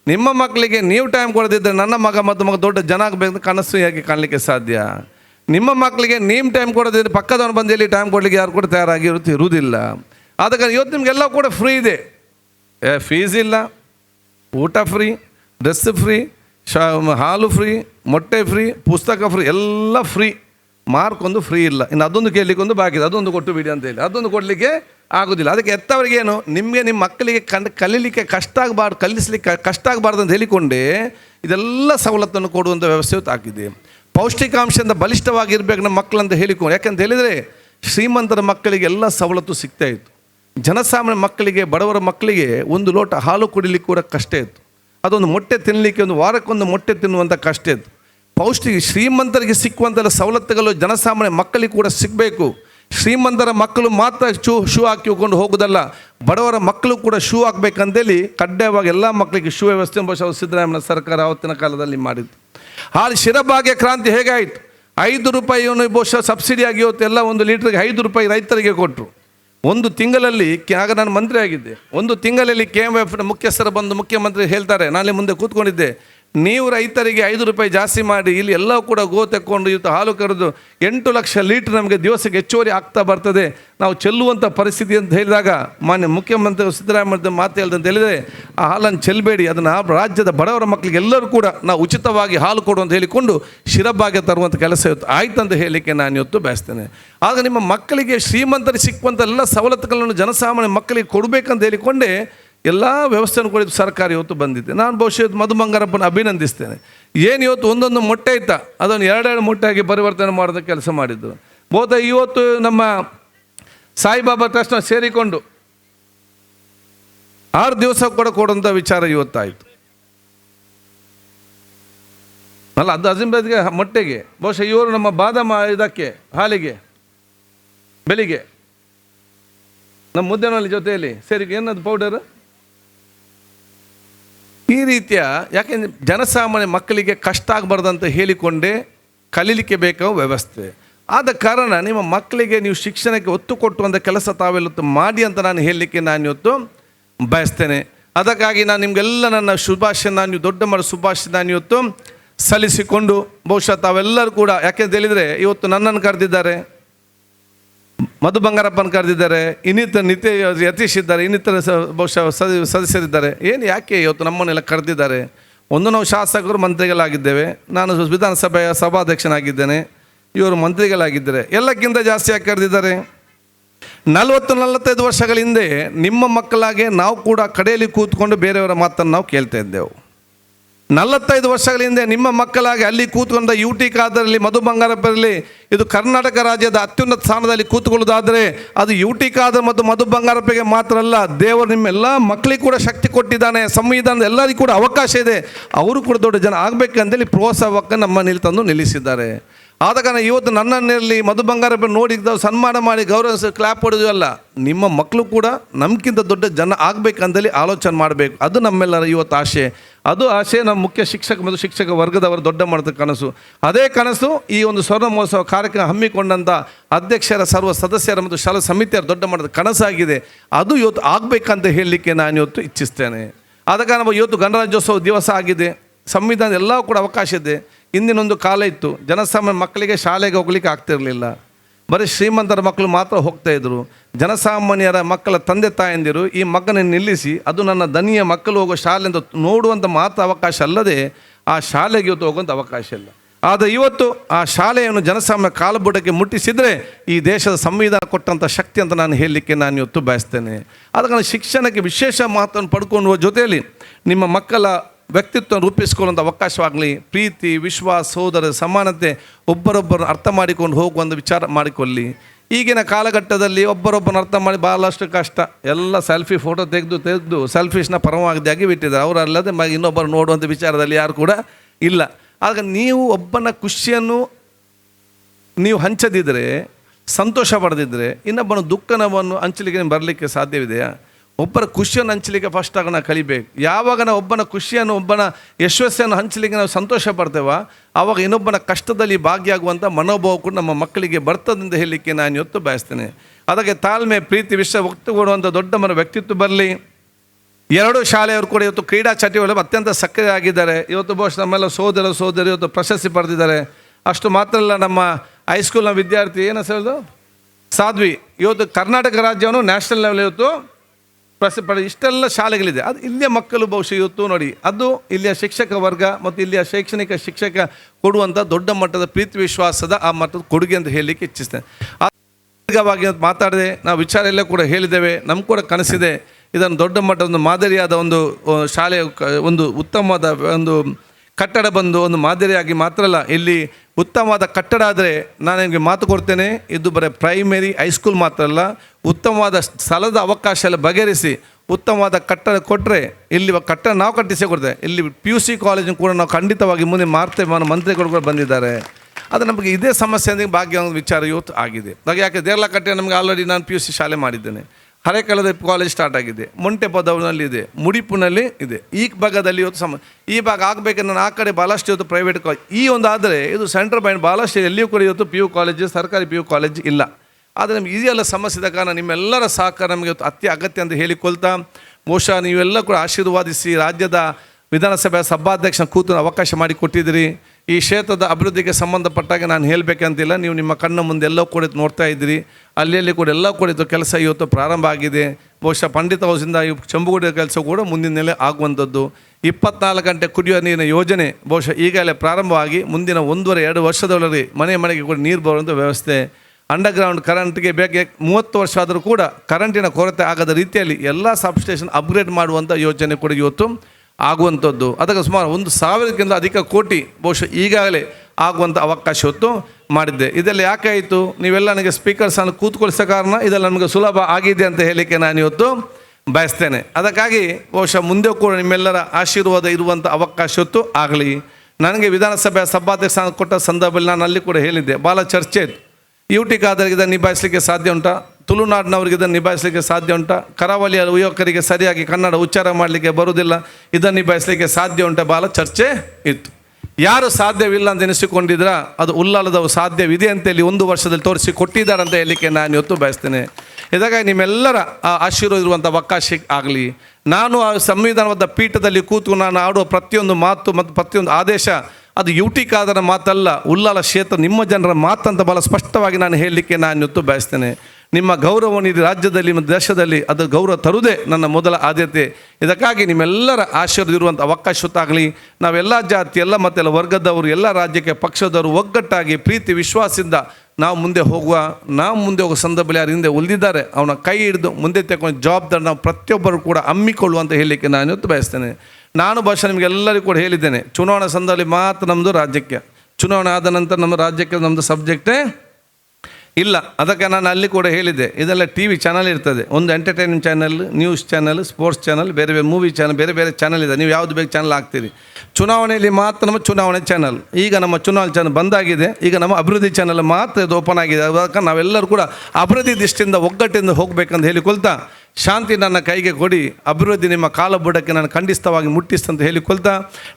ನಿಮ್ಮ ಮಕ್ಕಳಿಗೆ ನೀವು ಟೈಮ್ ಕೊಡದಿದ್ದರೆ ನನ್ನ ಮಗ ಮತ್ತು ಮಗ ದೊಡ್ಡ ಜನ ಆಗಬೇಕು ಕನಸು ಹೇಗೆ ಕಾಣಲಿಕ್ಕೆ ಸಾಧ್ಯ? ನಿಮ್ಮ ಮಕ್ಕಳಿಗೆ ನೀವು ಟೈಮ್ ಕೊಡೋದಿದ್ರೆ ಪಕ್ಕದವ್ರು ಬಂದು ಇಲ್ಲಿ ಟೈಮ್ ಕೊಡಲಿಕ್ಕೆ ಯಾರು ಕೂಡ ತಯಾರಾಗಿ ಇರುತ್ತೆ ಇರುವುದಿಲ್ಲ. ಕಾರಣ ಇವತ್ತು ನಿಮಗೆಲ್ಲ ಕೂಡ ಫ್ರೀ ಇದೆ. ಏ ಫೀಸ್ ಇಲ್ಲ. ಊಟ ಫ್ರೀ ಡ್ರೆಸ್ ಫ್ರೀ ಶಾ ಹಾಲು ಫ್ರೀ ಮೊಟ್ಟೆ ಫ್ರೀ ಪುಸ್ತಕ ಫ್ರೀ ಎಲ್ಲ ಫ್ರೀ ಮಾರ್ಕ್ ಒಂದು ಫ್ರೀ ಇಲ್ಲ. ಇನ್ನು ಅದೊಂದು ಕೇಳಲಿಕ್ಕೆ ಒಂದು ಬಾಕಿ ಇದೆ ಅದೊಂದು ಕೊಟ್ಟು ಬಿಡಿ ಅಂತ ಹೇಳಿ. ಅದೊಂದು ಕೊಡಲಿಕ್ಕೆ ಆಗೋದಿಲ್ಲ. ಅದಕ್ಕೆ ಎತ್ತವರಿಗೇನು ನಿಮಗೆ ನಿಮ್ಮ ಮಕ್ಕಳಿಗೆ ಕಂಡು ಕಲೀಲಿಕ್ಕೆ ಕಷ್ಟ ಆಗಬಾರ್ದು, ಕಲಿಸ್ಲಿಕ್ಕೆ ಕಷ್ಟ ಆಗಬಾರ್ದು ಅಂತ ಹೇಳಿಕೊಂಡೇ ಇದೆಲ್ಲ ಸವಲತ್ತನ್ನು ಕೊಡುವಂಥ ವ್ಯವಸ್ಥೆಯು ತಾಕಿದೆ ಪೌಷ್ಟಿಕಾಂಶದಿಂದ ಬಲಿಷ್ಠವಾಗಿರ್ಬೇಕು ನಮ್ಮ ಮಕ್ಕಳಂತ ಹೇಳಿಕೊಂಡು, ಯಾಕಂತ ಹೇಳಿದರೆ ಶ್ರೀಮಂತರ ಮಕ್ಕಳಿಗೆ ಎಲ್ಲ ಸವಲತ್ತು ಸಿಗ್ತಾ ಇತ್ತು. ಜನಸಾಮಾನ್ಯ ಮಕ್ಕಳಿಗೆ, ಬಡವರ ಮಕ್ಕಳಿಗೆ ಒಂದು ಲೋಟ ಹಾಲು ಕುಡಿಲಿಕ್ಕೆ ಕೂಡ ಕಷ್ಟ ಇತ್ತು. ಅದೊಂದು ಮೊಟ್ಟೆ ತಿನ್ನಲಿಕ್ಕೆ ಒಂದು ವಾರಕ್ಕೊಂದು ಮೊಟ್ಟೆ ತಿನ್ನುವಂಥ ಕಷ್ಟ ಇತ್ತು. ಪೌಷ್ಟಿಕ ಶ್ರೀಮಂತರಿಗೆ ಸಿಕ್ಕುವಂಥ ಸವಲತ್ತುಗಳು ಜನಸಾಮಾನ್ಯ ಮಕ್ಕಳಿಗೆ ಕೂಡ ಸಿಗಬೇಕು. ಶ್ರೀಮಂತರ ಮಕ್ಕಳು ಮಾತ್ರ ಶೂ ಶೂ ಹಾಕಿ ಹೋಗ್ಕೊಂಡು ಹೋಗೋದಲ್ಲ ಬಡವರ ಮಕ್ಕಳು ಕೂಡ ಶೂ ಹಾಕ್ಬೇಕಂತೇಳಿ ಕಡ್ಡಾಯವಾಗಿ ಎಲ್ಲ ಮಕ್ಕಳಿಗೆ ಶೂ ವ್ಯವಸ್ಥೆ ಬಹುಶಃ ಸಿದ್ದರಾಮಯ್ಯ ಸರ್ಕಾರ ಆವತ್ತಿನ ಕಾಲದಲ್ಲಿ ಮಾಡಿದ್ದು. ಹಾಲು ಶಿರಭಾಗ್ಯ ಕ್ರಾಂತಿ ಹೇಗಾಯಿತು? ಐದು ರೂಪಾಯಿಯನ್ನು ಬಹುಶಃ ಸಬ್ಸಿಡಿಯಾಗಿ ಇವತ್ತು ಎಲ್ಲ ಒಂದು ಲೀಟ್ರಿಗೆ ಐದು ರೂಪಾಯಿ ರೈತರಿಗೆ ಕೊಟ್ಟರು ಒಂದು ತಿಂಗಳಲ್ಲಿ ಆಗ ನಾನು ಮಂತ್ರಿ ಆಗಿದ್ದೆ. ಒಂದು ತಿಂಗಳಲ್ಲಿ ಕೆ ಎಂ ಎಫ್ ಮುಖ್ಯಸ್ಥರು ಬಂದು ಮುಖ್ಯಮಂತ್ರಿ ಹೇಳ್ತಾರೆ, ನಾನೇ ಮುಂದೆ ಕೂತ್ಕೊಂಡಿದ್ದೆ. ನೀವು ರೈತರಿಗೆ ಐದು ರೂಪಾಯಿ ಜಾಸ್ತಿ ಮಾಡಿ, ಇಲ್ಲಿ ಎಲ್ಲ ಕೂಡ ಗೋ ತೆಕ್ಕೊಂಡು ಇವತ್ತು ಹಾಲು ಕರೆದು ಎಂಟು ಲಕ್ಷ ಲೀಟ್ರ್ ನಮಗೆ ದಿವಸಕ್ಕೆ ಹೆಚ್ಚುವರಿ ಆಗ್ತಾ ಬರ್ತದೆ. ನಾವು ಚೆಲ್ಲುವಂಥ ಪರಿಸ್ಥಿತಿ ಅಂತ ಹೇಳಿದಾಗ ಮಾನ್ಯ ಮುಖ್ಯಮಂತ್ರಿ ಸಿದ್ದರಾಮಯ್ಯ ಮಾತು ಹೇಳ್ದಂತ ಹೇಳಿದರೆ, ಆ ಹಾಲನ್ನು ಚೆಲ್ಲಬೇಡಿ, ಅದನ್ನು ರಾಜ್ಯದ ಬಡವರ ಮಕ್ಕಳಿಗೆ ಎಲ್ಲರೂ ಕೂಡ ನಾವು ಉಚಿತವಾಗಿ ಹಾಲು ಕೊಡು ಅಂತ ಹೇಳಿಕೊಂಡು ಶಿರಭಾಗ್ಯ ತರುವಂಥ ಕೆಲಸ ಇವತ್ತು ಆಯ್ತು ಅಂತ ಹೇಳಲಿಕ್ಕೆ ನಾನು ಇವತ್ತು ಬಯಸ್ತೇನೆ. ಆಗ ನಿಮ್ಮ ಮಕ್ಕಳಿಗೆ ಶ್ರೀಮಂತರಿಗೆ ಸಿಕ್ಕುವಂಥ ಎಲ್ಲ ಸವಲತ್ತುಗಳನ್ನು ಜನಸಾಮಾನ್ಯ ಮಕ್ಕಳಿಗೆ ಕೊಡಬೇಕಂತ ಹೇಳಿಕೊಂಡೇ ಎಲ್ಲ ವ್ಯವಸ್ಥೆಯನ್ನು ಕೂಡ ಸರ್ಕಾರ ಇವತ್ತು ಬಂದಿದೆ. ನಾನು ಬಹುಶಃ ಇವತ್ತು ಮಧು ಬಂಗಾರಪ್ಪನ ಅಭಿನಂದಿಸ್ತೇನೆ. ಏನು ಇವತ್ತು ಒಂದೊಂದು ಮೊಟ್ಟೆ ಇತ್ತ ಅದನ್ನು ಎರಡೆರಡು ಮೊಟ್ಟೆಯಾಗಿ ಪರಿವರ್ತನೆ ಮಾಡೋದ ಕೆಲಸ ಮಾಡಿದ್ದು ಬಹುತಃ ಇವತ್ತು ನಮ್ಮ ಸಾಯಿಬಾಬಾ ತಕ್ಷಣ ಸೇರಿಕೊಂಡು ಆರು ದಿವಸ ಕೂಡ ಕೊಡುವಂಥ ವಿಚಾರ ಇವತ್ತಾಯಿತು. ಅಲ್ಲ, ಅದು ಅಜಿಂಬಾದ್ಗೆ ಮೊಟ್ಟೆಗೆ, ಬಹುಶಃ ಇವರು ನಮ್ಮ ಬಾದಾಮ ಇದಕ್ಕೆ, ಹಾಲಿಗೆ, ಬೆಳಿಗ್ಗೆ. ನಮ್ಮ ಮುದ್ದೆನಲ್ಲಿ ಜೊತೆಯಲ್ಲಿ ಸರಿ ಏನದು ಪೌಡರ್ ಈ ರೀತಿಯ ಯಾಕೆಂದರೆ ಜನಸಾಮಾನ್ಯ ಮಕ್ಕಳಿಗೆ ಕಷ್ಟ ಆಗಬಾರ್ದಂತ ಹೇಳಿಕೊಂಡೇ ಕಲೀಲಿಕ್ಕೆ ಬೇಕಾದ ವ್ಯವಸ್ಥೆ. ಆದ ಕಾರಣ ನಿಮ್ಮ ಮಕ್ಕಳಿಗೆ ನೀವು ಶಿಕ್ಷಣಕ್ಕೆ ಒತ್ತು ಕೊಟ್ಟುವಂಥ ಕೆಲಸ ತಾವೆಲ್ಲತ್ತು ಮಾಡಿ ಅಂತ ನಾನು ಹೇಳಲಿಕ್ಕೆ ನಾನು ಇವತ್ತು ಬಯಸ್ತೇನೆ. ಅದಕ್ಕಾಗಿ ನಾನು ನಿಮಗೆಲ್ಲ ನನ್ನ ಶುಭಾಶಯ, ನಾನು ದೊಡ್ಡ ಮರ ಶುಭಾಶಯ ನಾನು ಇವತ್ತು ಸಲ್ಲಿಸಿಕೊಂಡು ಬಹುಶಃ ತಾವೆಲ್ಲರೂ ಕೂಡ, ಯಾಕೆಂತ ಹೇಳಿದರೆ ಇವತ್ತು ನನ್ನನ್ನು ಕರೆದಿದ್ದಾರೆ. ಮಧು ಬಂಗಾರಪ್ಪನ ಕರೆದಿದ್ದಾರೆ ಇನ್ನಿತರ ನಿತ್ಯ ಯತೀಶ್ ಇದ್ದಾರೆ, ಇನ್ನಿತರ ಬಹುಶಃ ಸದ, ಸದಸ್ಯರಿದ್ದಾರೆ. ಏನು ಯಾಕೆ ಇವತ್ತು ನಮ್ಮನ್ನೆಲ್ಲ ಕರೆದಿದ್ದಾರೆ? ಒಂದು ನಾವು ಶಾಸಕರು ಮಂತ್ರಿಗಳಾಗಿದ್ದೇವೆ, ನಾನು ವಿಧಾನಸಭೆಯ ಸಭಾಧ್ಯಕ್ಷನಾಗಿದ್ದೇನೆ, ಇವರು ಮಂತ್ರಿಗಳಾಗಿದ್ದಾರೆ. ಎಲ್ಲಕ್ಕಿಂತ ಜಾಸ್ತಿ ಯಾಕೆ ಕರೆದಿದ್ದಾರೆ? ನಲವತ್ತು, ನಲವತ್ತೈದು ವರ್ಷಗಳ ಹಿಂದೆ ನಿಮ್ಮ ಮಕ್ಕಳಾಗೆ ನಾವು ಕೂಡ ಕಡೆಯಲ್ಲಿ ಕೂತ್ಕೊಂಡು ಬೇರೆಯವರ ಮಾತನ್ನು ನಾವು ಕೇಳ್ತಾ ಇದ್ದೆವು. ನಲವತ್ತೈದು ವರ್ಷಗಳ ಹಿಂದೆ ನಿಮ್ಮ ಮಕ್ಕಳಾಗಿ ಅಲ್ಲಿ ಕೂತ್ಕೊಂಡ ಯು ಟಿ ಕಾದರಲ್ಲಿ ಮಧು ಬಂಗಾರಪ್ಪರಲ್ಲಿ ಇದು ಕರ್ನಾಟಕ ರಾಜ್ಯದ ಅತ್ಯುನ್ನತ ಸ್ಥಾನದಲ್ಲಿ ಕೂತ್ಕೊಳ್ಳೋದಾದರೆ ಅದು ಯು ಟಿ ಖಾದರ್ ಮತ್ತು ಮಧು ಬಂಗಾರಪ್ಪಗೆ ಮಾತ್ರ ಅಲ್ಲ, ದೇವರು ನಿಮ್ಮೆಲ್ಲ ಮಕ್ಕಳಿಗೆ ಕೂಡ ಶಕ್ತಿ ಕೊಟ್ಟಿದ್ದಾನೆ, ಸಂವಿಧಾನದ ಎಲ್ಲರಿಗೂ ಕೂಡ ಅವಕಾಶ ಇದೆ. ಅವರು ಕೂಡ ದೊಡ್ಡ ಜನ ಆಗಬೇಕಂತೇಳಿ ಪ್ರೋತ್ಸಾಹಕ್ಕೆ ನಮ್ಮ ತಂದು ನಿಲ್ಲಿಸಿದ್ದಾರೆ. ಆದ ಕಾರಣ ಇವತ್ತು ನನ್ನನ್ನಿರಲಿ ಮಧು ಬಂಗಾರಪ್ಪ ನೋಡಿದ್ದು ಸನ್ಮಾನ ಮಾಡಿ ಗೌರವ ಕ್ಲಾಪ್ ಹೊಡೆದು ಅಲ್ಲ, ನಿಮ್ಮ ಮಕ್ಕಳು ಕೂಡ ನಮ್ಗಿಂತ ದೊಡ್ಡ ಜನ ಆಗಬೇಕಂತೇಳಿ ಆಲೋಚನೆ ಮಾಡಬೇಕು. ಅದು ನಮ್ಮೆಲ್ಲರ ಇವತ್ತು ಆಶೆ. ಅದು ಆಸೆ ನಮ್ಮ ಮುಖ್ಯ ಶಿಕ್ಷಕ ಮತ್ತು ಶಿಕ್ಷಕ ವರ್ಗದವರು ದೊಡ್ಡ ಮಾಡಿದ ಕನಸು. ಅದೇ ಕನಸು ಈ ಒಂದು ಸ್ವರ್ಣ ಮಹೋತ್ಸವ ಕಾರ್ಯಕ್ರಮ ಹಮ್ಮಿಕೊಂಡಂಥ ಅಧ್ಯಕ್ಷರ, ಸರ್ವ ಸದಸ್ಯರ ಮತ್ತು ಶಾಲಾ ಸಮಿತಿಯರ ದೊಡ್ಡ ಮಾಡಿದ ಕನಸಾಗಿದೆ. ಅದು ಇವತ್ತು ಆಗಬೇಕಂತ ಹೇಳಲಿಕ್ಕೆ ನಾನು ಇವತ್ತು ಇಚ್ಛಿಸ್ತೇನೆ. ಆದ ಕಾರಣ ಇವತ್ತು ಗಣರಾಜ್ಯೋತ್ಸವ ದಿವಸ ಆಗಿದೆ. ಸಂವಿಧಾನ ಎಲ್ಲವೂ ಕೂಡ ಅವಕಾಶ ಇದೆ. ಇಂದಿನೊಂದು ಕಾಲ ಇತ್ತು. ಜನಸಾಮಾನ್ಯ ಮಕ್ಕಳಿಗೆ ಶಾಲೆಗೆ ಹೋಗ್ಲಿಕ್ಕೆ ಆಗ್ತಿರಲಿಲ್ಲ. ಬರೀ ಶ್ರೀಮಂತರ ಮಕ್ಕಳು ಮಾತ್ರ ಹೋಗ್ತಾ ಇದ್ರು. ಜನಸಾಮಾನ್ಯರ ಮಕ್ಕಳ ತಂದೆ ತಾಯಂದಿರು ಈ ಮಗನನ್ನು ನಿಲ್ಲಿಸಿ, ಅದು ನನ್ನ ದನಿಯ ಮಕ್ಕಳು ಹೋಗೋ ಶಾಲೆ ಅಂತ ನೋಡುವಂಥ ಮಾತ್ರ ಅವಕಾಶ ಅಲ್ಲದೆ ಆ ಶಾಲೆಗೆ ಇವತ್ತು ಹೋಗುವಂಥ ಅವಕಾಶ ಇಲ್ಲ. ಆದರೆ ಇವತ್ತು ಆ ಶಾಲೆಯನ್ನು ಜನಸಾಮಾನ್ಯ ಕಾಲುಬುಡಕ್ಕೆ ಮುಟ್ಟಿಸಿದರೆ ಈ ದೇಶದ ಸಂವಿಧಾನ ಕೊಟ್ಟಂಥ ಶಕ್ತಿ ಅಂತ ನಾನು ಹೇಳಲಿಕ್ಕೆ ನಾನು ಇವತ್ತು ಬಯಸ್ತೇನೆ. ಅದಕ್ಕೆ ಶಿಕ್ಷಣಕ್ಕೆ ವಿಶೇಷ ಮಹತ್ವವನ್ನು ಪಡ್ಕೊಳ್ಳುವ ಜೊತೆಯಲ್ಲಿ ನಿಮ್ಮ ಮಕ್ಕಳ ವ್ಯಕ್ತಿತ್ವ ರೂಪಿಸಿಕೊಳ್ಳುವಂಥ ಅವಕಾಶವಾಗಲಿ, ಪ್ರೀತಿ, ವಿಶ್ವಾಸ, ಸೋದರ, ಸಮಾನತೆ ಒಬ್ಬರೊಬ್ಬರು ಅರ್ಥ ಮಾಡಿಕೊಂಡು ಹೋಗುವಂಥ ವಿಚಾರ ಮಾಡಿಕೊಳ್ಳಿ. ಈಗಿನ ಕಾಲಘಟ್ಟದಲ್ಲಿ ಒಬ್ಬರೊಬ್ಬನ ಅರ್ಥ ಮಾಡಿ ಭಾಳಷ್ಟು ಕಷ್ಟ. ಎಲ್ಲ ಸೆಲ್ಫಿ ಫೋಟೋ ತೆಗೆದು ತೆಗೆದು ಸೆಲ್ಫಿಶ್ನ ಪರವಾಗಿ ಬಿಟ್ಟಿದ್ದಾರೆ ಅವರಲ್ಲದೆ ಮ ಇನ್ನೊಬ್ಬರು ನೋಡುವಂಥ ವಿಚಾರದಲ್ಲಿ ಯಾರು ಕೂಡ ಇಲ್ಲ. ಆಗ ನೀವು ಒಬ್ಬನ ಖುಷಿಯನ್ನು ನೀವು ಹಂಚದಿದ್ದರೆ ಸಂತೋಷ ಪಡೆದಿದ್ದರೆ ಇನ್ನೊಬ್ಬನ ದುಃಖನವನ್ನು ಹಂಚಲಿಕ್ಕೆ ಬರಲಿಕ್ಕೆ ಸಾಧ್ಯವಿದೆಯಾ? ಒಬ್ಬರ ಖುಷಿಯನ್ನು ಹಂಚಲಿಕ್ಕೆ ಫಸ್ಟ್ ಆಗ ನಾವು ಕಲಿಬೇಕು. ಯಾವಾಗ ನಾವು ಒಬ್ಬನ ಖುಷಿಯನ್ನು, ಒಬ್ಬನ ಯಶಸ್ಸನ್ನು ಹಂಚಲಿಕ್ಕೆ ನಾವು ಸಂತೋಷ ಪಡ್ತೇವೆ ಆವಾಗ ಇನ್ನೊಬ್ಬನ ಕಷ್ಟದಲ್ಲಿ ಭಾಗಿಯಾಗುವಂಥ ಮನೋಭಾವ ಕೂಡ ನಮ್ಮ ಮಕ್ಕಳಿಗೆ ಬರ್ತದಿಂದ ಹೇಳಲಿಕ್ಕೆ ನಾನು ಇವತ್ತು ಬಯಸ್ತೇನೆ. ಅದಕ್ಕೆ ತಾಳ್ಮೆ, ಪ್ರೀತಿ, ವಿಶ್ವ ಒತ್ತುಕೊಡುವಂಥ ದೊಡ್ಡ ಮನ ವ್ಯಕ್ತಿತ್ವ ಬರಲಿ. ಎರಡು ಶಾಲೆಯವರು ಕೂಡ ಇವತ್ತು ಕ್ರೀಡಾ ಚಟುವಟಿಕೆ ಅತ್ಯಂತ ಸಕ್ರಿಯ ಆಗಿದ್ದಾರೆ. ಇವತ್ತು ಬಹುಶಃ ನಮ್ಮೆಲ್ಲ ಸೋದರ ಸೋದರಿ ಇವತ್ತು ಪ್ರಶಸ್ತಿ ಪಡೆದಿದ್ದಾರೆ. ಅಷ್ಟು ಮಾತ್ರ ಅಲ್ಲ, ನಮ್ಮ ಹೈಸ್ಕೂಲ್ನ ವಿದ್ಯಾರ್ಥಿ, ಏನು ಹೆಸರು ಸಾಧ್ವಿ. ಇವತ್ತು ಕರ್ನಾಟಕ ರಾಜ್ಯವನ್ನು ನ್ಯಾಷನಲ್ ಲೆವೆಲ್ ಇವತ್ತು ಪ್ರಸಿದ್ಧ ಪಡೆ ಇಷ್ಟೆಲ್ಲ ಶಾಲೆಗಳಿದೆ. ಅದು ಇಲ್ಲಿಯ ಮಕ್ಕಳು ಬಹುಶಃ ಇವತ್ತು ನೋಡಿ. ಅದು ಇಲ್ಲಿಯ ಶಿಕ್ಷಕ ವರ್ಗ ಮತ್ತು ಇಲ್ಲಿಯ ಶೈಕ್ಷಣಿಕ ಶಿಕ್ಷಕ ಕೊಡುವಂಥ ದೊಡ್ಡ ಮಟ್ಟದ ಪ್ರೀತಿ ವಿಶ್ವಾಸದ ಆ ಮಟ್ಟದ ಕೊಡುಗೆ ಅಂತ ಹೇಳಲಿಕ್ಕೆ ಇಚ್ಛಿಸ್ತೇನೆ. ದೀರ್ಘವಾಗಿ ಮಾತಾಡಿದೆ ನಾವು ವಿಚಾರ ಎಲ್ಲ ಕೂಡ ಹೇಳಿದ್ದೇವೆ. ನಮ್ಗೆ ಕೂಡ ಕನಸಿದೆ. ಇದನ್ನು ದೊಡ್ಡ ಮಟ್ಟದ ಒಂದು ಮಾದರಿಯಾದ ಒಂದು ಶಾಲೆಯ ಒಂದು ಉತ್ತಮವಾದ ಒಂದು ಕಟ್ಟಡ ಬಂದು ಒಂದು ಮಾದರಿಯಾಗಿ ಮಾತ್ರ ಅಲ್ಲ, ಇಲ್ಲಿ ಉತ್ತಮವಾದ ಕಟ್ಟಡ ಆದರೆ ನಾನು ನಿಮಗೆ ಮಾತು ಕೊಡ್ತೇನೆ, ಇದು ಬರೀ ಪ್ರೈಮರಿ ಹೈಸ್ಕೂಲ್ ಮಾತ್ರ ಅಲ್ಲ, ಉತ್ತಮವಾದ ಸ್ಥಳದ ಅವಕಾಶ ಎಲ್ಲ ಬಗೆಹರಿಸಿ ಉತ್ತಮವಾದ ಕಟ್ಟಡ ಕೊಟ್ಟರೆ ಇಲ್ಲಿ ಕಟ್ಟಡ ನಾವು ಕಟ್ಟಿಸೇ ಕೊಡ್ತೇವೆ. ಇಲ್ಲಿ ಪಿ ಯು ಸಿ ಕಾಲೇಜನ್ನು ಕೂಡ ನಾವು ಖಂಡಿತವಾಗಿ ಮುಂದೆ ಮಾಡ್ತೇವೆ ಅನ್ನೋ ಮಂತ್ರಿಗಳು ಕೂಡ ಬಂದಿದ್ದಾರೆ. ಅದು ನಮಗೆ ಇದೇ ಸಮಸ್ಯೆ ಅಂದರೆ ಭಾಗ್ಯ ವಿಚಾರ ಇವತ್ತು ಆಗಿದೆ. ಹಾಗೆ ಯಾಕೆ ದೇರ್ಲಕಟ್ಟೆ ನಮಗೆ ಆಲ್ರೆಡಿ ನಾನು ಪಿ ಯು ಸಿ ಶಾಲೆ ಮಾಡಿದ್ದೇನೆ. ಹರೇಕಳದ ಕಾಲೇಜ್ ಸ್ಟಾರ್ಟ್ ಆಗಿದೆ. ಮೊಂಟೆ ಪದವಿನಲ್ಲಿ ಇದೆ. ಮುಡಿಪುನಲ್ಲಿ ಇದೆ. ಈ ಭಾಗದಲ್ಲಿ ಇವತ್ತು ಸಮ, ಈ ಭಾಗ ಆಗಬೇಕಂದ್ರೆ ನಾನು ಆ ಕಡೆ ಭಾಳಷ್ಟು ಇವತ್ತು ಪ್ರೈವೇಟ್ ಕಾಲೇಜ್ ಈ ಒಂದು ಆದರೆ ಇದು ಸೆಂಟ್ರಲ್ ಬ್ಯಾಂಡ್ ಭಾಳಷ್ಟು ಎಲ್ಲಿಯೂ ಕೂಡ ಇವತ್ತು ಪಿ ಯು ಕಾಲೇಜ್ ಸರ್ಕಾರಿ ಪಿ ಯು ಕಾಲೇಜ್ ಇಲ್ಲ. ಆದರೆ ನಮ್ಗೆ ಇದೆಲ್ಲ ಸಮಸ್ಯೆ ಇದ್ದ ಕಾರಣ ನಿಮ್ಮೆಲ್ಲರ ಸಹಕಾರ ನಮಗೆ ಇವತ್ತು ಅತಿ ಅಗತ್ಯ ಅಂತ ಹೇಳಿಕೊಳ್ತಾ, ಬಹುಶಃ ನೀವೆಲ್ಲ ಕೂಡ ಆಶೀರ್ವಾದಿಸಿ ರಾಜ್ಯದ ವಿಧಾನಸಭೆ ಸಭಾಧ್ಯಕ್ಷನ ಕೂತು ಅವಕಾಶ ಮಾಡಿ ಕೊಟ್ಟಿದ್ದೀರಿ ಈ ಕ್ಷೇತ್ರದ ಅಭಿವೃದ್ಧಿಗೆ ಸಂಬಂಧಪಟ್ಟಾಗ ನಾನು ಹೇಳಬೇಕಂತಿಲ್ಲ. ನೀವು ನಿಮ್ಮ ಕಣ್ಣ ಮುಂದೆ ಎಲ್ಲೋ ಕೂಡ ನೋಡ್ತಾ ಇದ್ದೀರಿ. ಅಲ್ಲಿ ಕೂಡ ಎಲ್ಲ ಕೂಡಿತು ಕೆಲಸ ಇವತ್ತು ಪ್ರಾರಂಭ ಆಗಿದೆ. ಬಹುಶಃ ಪಂಡಿತ ಹೌಸಿಂದ ಚಂಬುಗುಡಿಯ ಕೆಲಸ ಕೂಡ ಮುಂದಿನ ನೆಲೆ ಆಗುವಂಥದ್ದು. ಇಪ್ಪತ್ನಾಲ್ಕು ಗಂಟೆ ಕುಡಿಯುವ ನೀರಿನ ಯೋಜನೆ ಬಹುಶಃ ಈಗಲೇ ಪ್ರಾರಂಭವಾಗಿ, ಮುಂದಿನ ಒಂದೂವರೆ, ಎರಡು ವರ್ಷದೊಳಗೆ ಮನೆ ಮನೆಗೆ ಕೂಡ ನೀರು ಬರುವಂಥ ವ್ಯವಸ್ಥೆ. ಅಂಡರ್ಗ್ರೌಂಡ್ ಕರೆಂಟ್ಗೆ ಬೇಕೆ ಮೂವತ್ತು ವರ್ಷ ಆದರೂ ಕೂಡ ಕರೆಂಟಿನ ಕೊರತೆ ಆಗದ ರೀತಿಯಲ್ಲಿ ಎಲ್ಲ ಸಬ್ಸ್ಟೇಷನ್ ಅಪ್ಗ್ರೇಡ್ ಮಾಡುವಂಥ ಯೋಜನೆ ಕೂಡ ಇವತ್ತು. ಆಗುವಂಥದ್ದು. ಅದಕ್ಕೆ ಸುಮಾರು ಒಂದು ಸಾವಿರಕ್ಕಿಂತ ಅಧಿಕ ಕೋಟಿ ಬಹುಶಃ ಈಗಾಗಲೇ ಆಗುವಂಥ ಅವಕಾಶ ಹೊತ್ತು ಮಾಡಿದ್ದೆ. ಇದೆಲ್ಲ ಯಾಕೆ ಆಯಿತು? ನೀವೆಲ್ಲ ನನಗೆ ಸ್ಪೀಕರ್ಸನ್ನು ಕೂತ್ಕೊಳಿಸೋ ಕಾರಣ ಇದೆಲ್ಲ ನಮಗೆ ಸುಲಭ ಆಗಿದೆ ಅಂತ ಹೇಳಲಿಕ್ಕೆ ನಾನು ಇವತ್ತು ಬಯಸ್ತೇನೆ. ಅದಕ್ಕಾಗಿ ಬಹುಶಃ ಮುಂದೆ ಕೂಡ ನಿಮ್ಮೆಲ್ಲರ ಆಶೀರ್ವಾದ ಇರುವಂಥ ಅವಕಾಶ ಹೊತ್ತು ಆಗಲಿ. ನನಗೆ ವಿಧಾನಸಭೆ ಸಭಾಧ್ಯಕ್ಷ ಸ್ಥಾನ ಕೊಟ್ಟ ಸಂದರ್ಭದಲ್ಲಿ ನಾನು ಅಲ್ಲಿ ಕೂಡ ಹೇಳಿದ್ದೆ. ಭಾಳ ಚರ್ಚೆ ಇತ್ತು. ಯು ಟಿ ಖಾದರ್ಗೆ ಇದನ್ನು ನಿಭಾಯಿಸಲಿಕ್ಕೆ ಸಾಧ್ಯ ಉಂಟಾ? ತುಳುನಾಡಿನವರಿಗೆ ಇದನ್ನು ನಿಭಾಯಿಸಲಿಕ್ಕೆ ಸಾಧ್ಯ ಉಂಟಾ? ಕರಾವಳಿಯ ಯುವಕರಿಗೆ ಸರಿಯಾಗಿ ಕನ್ನಡ ಉಚ್ಚಾರ ಮಾಡಲಿಕ್ಕೆ ಬರುವುದಿಲ್ಲ. ಇದನ್ನು ನಿಭಾಯಿಸಲಿಕ್ಕೆ ಸಾಧ್ಯ ಉಂಟಾ ಭಾಳ ಚರ್ಚೆ ಇತ್ತು. ಯಾರು ಸಾಧ್ಯವಿಲ್ಲ ಅಂತ ಎನಿಸಿಕೊಂಡಿದ್ರ? ಅದು ಉಲ್ಲಾಲದವು ಸಾಧ್ಯವಿದೆ ಅಂತೇಳಿ ಒಂದು ವರ್ಷದಲ್ಲಿ ತೋರಿಸಿ ಕೊಟ್ಟಿದ್ದಾರೆ ಅಂತ ಹೇಳಲಿಕ್ಕೆ ನಾನು ಇವತ್ತು ಬಯಸ್ತೇನೆ. ಇದಕ್ಕಾಗಿ ನಿಮ್ಮೆಲ್ಲರ ಆಶೀರ್ವಾದ ಇರುವಂಥ ಅವಕಾಶ ಆಗಲಿ. ನಾನು ಆ ಸಂವಿಧಾನವಾದ ಪೀಠದಲ್ಲಿ ಕೂತು ನಾನು ಆಡುವ ಪ್ರತಿಯೊಂದು ಮಾತು ಮತ್ತು ಪ್ರತಿಯೊಂದು ಆದೇಶ, ಅದು ಯು ಟಿ ಕಾದರ ಮಾತಲ್ಲ ಉಲ್ಲಾಲ ಕ್ಷೇತ್ರ ನಿಮ್ಮ ಜನರ ಮಾತಂತ ಭಾಳ ಸ್ಪಷ್ಟವಾಗಿ ನಾನು ಹೇಳಲಿಕ್ಕೆ ನಾನು ಇವತ್ತು ಬಯಸ್ತೇನೆ. ನಿಮ್ಮ ಗೌರವವನ್ನು ಈ ರಾಜ್ಯದಲ್ಲಿ ಮತ್ತು ದೇಶದಲ್ಲಿ ಅದು ಗೌರವ ತರುವುದೇ ನನ್ನ ಮೊದಲ ಆದ್ಯತೆ. ಇದಕ್ಕಾಗಿ ನಿಮ್ಮೆಲ್ಲರ ಆಶೀರ್ವಾದ ಇರುವಂಥ ಅವಕಾಶ ನಾವೆಲ್ಲ ಜಾತಿ, ಎಲ್ಲ ಮತ್ತೆಲ್ಲ ವರ್ಗದವರು, ಎಲ್ಲ ರಾಜ್ಯಕ್ಕೆ ಪಕ್ಷದವರು ಒಗ್ಗಟ್ಟಾಗಿ ಪ್ರೀತಿ, ವಿಶ್ವಾಸದಿಂದ ನಾವು ಮುಂದೆ ಹೋಗುವ, ನಾವು ಮುಂದೆ ಹೋಗುವ ಸಂದರ್ಭದಲ್ಲಿ ಯಾರು ಹಿಂದೆ ಉಳಿದಿದ್ದಾರೆ, ಅವನ ಕೈ ಹಿಡಿದು ಮುಂದೆ ತಗೊಂಡು ಜವಾಬ್ದಾರಿ ನಾವು ಪ್ರತಿಯೊಬ್ಬರು ಕೂಡ ಹಮ್ಮಿಕೊಳ್ಳುವಂತ ಹೇಳಲಿಕ್ಕೆ ನಾನು ಇವತ್ತು ಬಯಸ್ತೇನೆ. ನಾನು ಭಾಷೆ ನಿಮಗೆಲ್ಲರಿಗೂ ಕೂಡ ಹೇಳಿದ್ದೇನೆ. ಚುನಾವಣಾ ಸಂದರ್ಭದಲ್ಲಿ ಮಾತ್ರ ನಮ್ಮದು ರಾಜ್ಯಕ್ಕೆ. ಚುನಾವಣೆ ಆದ ನಂತರ ನಮ್ಮ ರಾಜ್ಯಕ್ಕೆ ನಮ್ಮದು ಸಬ್ಜೆಕ್ಟೇ ಇಲ್ಲ, ಅದಕ್ಕೆ ನಾನು ಅಲ್ಲಿ ಕೂಡ ಹೇಳಿದ್ದೆ. ಇದೆಲ್ಲ ಟಿ ವಿ ಚಾನಲ್ ಇರ್ತದೆ. ಒಂದು entertainment channel news channel sports channel ಬೇರೆ ಬೇರೆ ಮೂವಿ ಚಾನಲ್ ಬೇರೆ ಬೇರೆ ಚಾನಲ್ ಇದೆ. ನೀವು ಯಾವುದು ಬೇಕು ಚಾನಲ್ ಹಾಕ್ತೀರಿ. ಚುನಾವಣೆಯಲ್ಲಿ ಮಾತ್ರ ನಮ್ಮ ಚುನಾವಣೆ ಚಾನಲ್ ಈಗ ನಮ್ಮ ಚುನಾವಣೆ ಚಾನಲ್ ಬಂದಾಗಿದೆ. ಈಗ ನಮ್ಮ ಅಭಿವೃದ್ಧಿ ಚಾನಲ್ ಮಾತ್ರ ಇದು ಓಪನ್ ಆಗಿದೆ. ಅದಕ್ಕೆ ನಾವೆಲ್ಲರೂ ಕೂಡ ಅಭಿವೃದ್ಧಿ ದೃಷ್ಟಿಯಿಂದ ಒಗ್ಗಟ್ಟಿಂದ ಹೋಗಬೇಕಂತ ಹೇಳಿಕೊಳ್ತಾ ಶಾಂತಿ ನನ್ನ ಕೈಗೆ ಕೊಡಿ, ಅಭಿವೃದ್ಧಿ ನಿಮ್ಮ ಕಾಲ ಬುಡಕ್ಕೆ ನಾನು ಖಂಡಿತವಾಗಿ ಮುಟ್ಟಿಸ್ತಂತ ಹೇಳಿಕೊಳ್ತಾ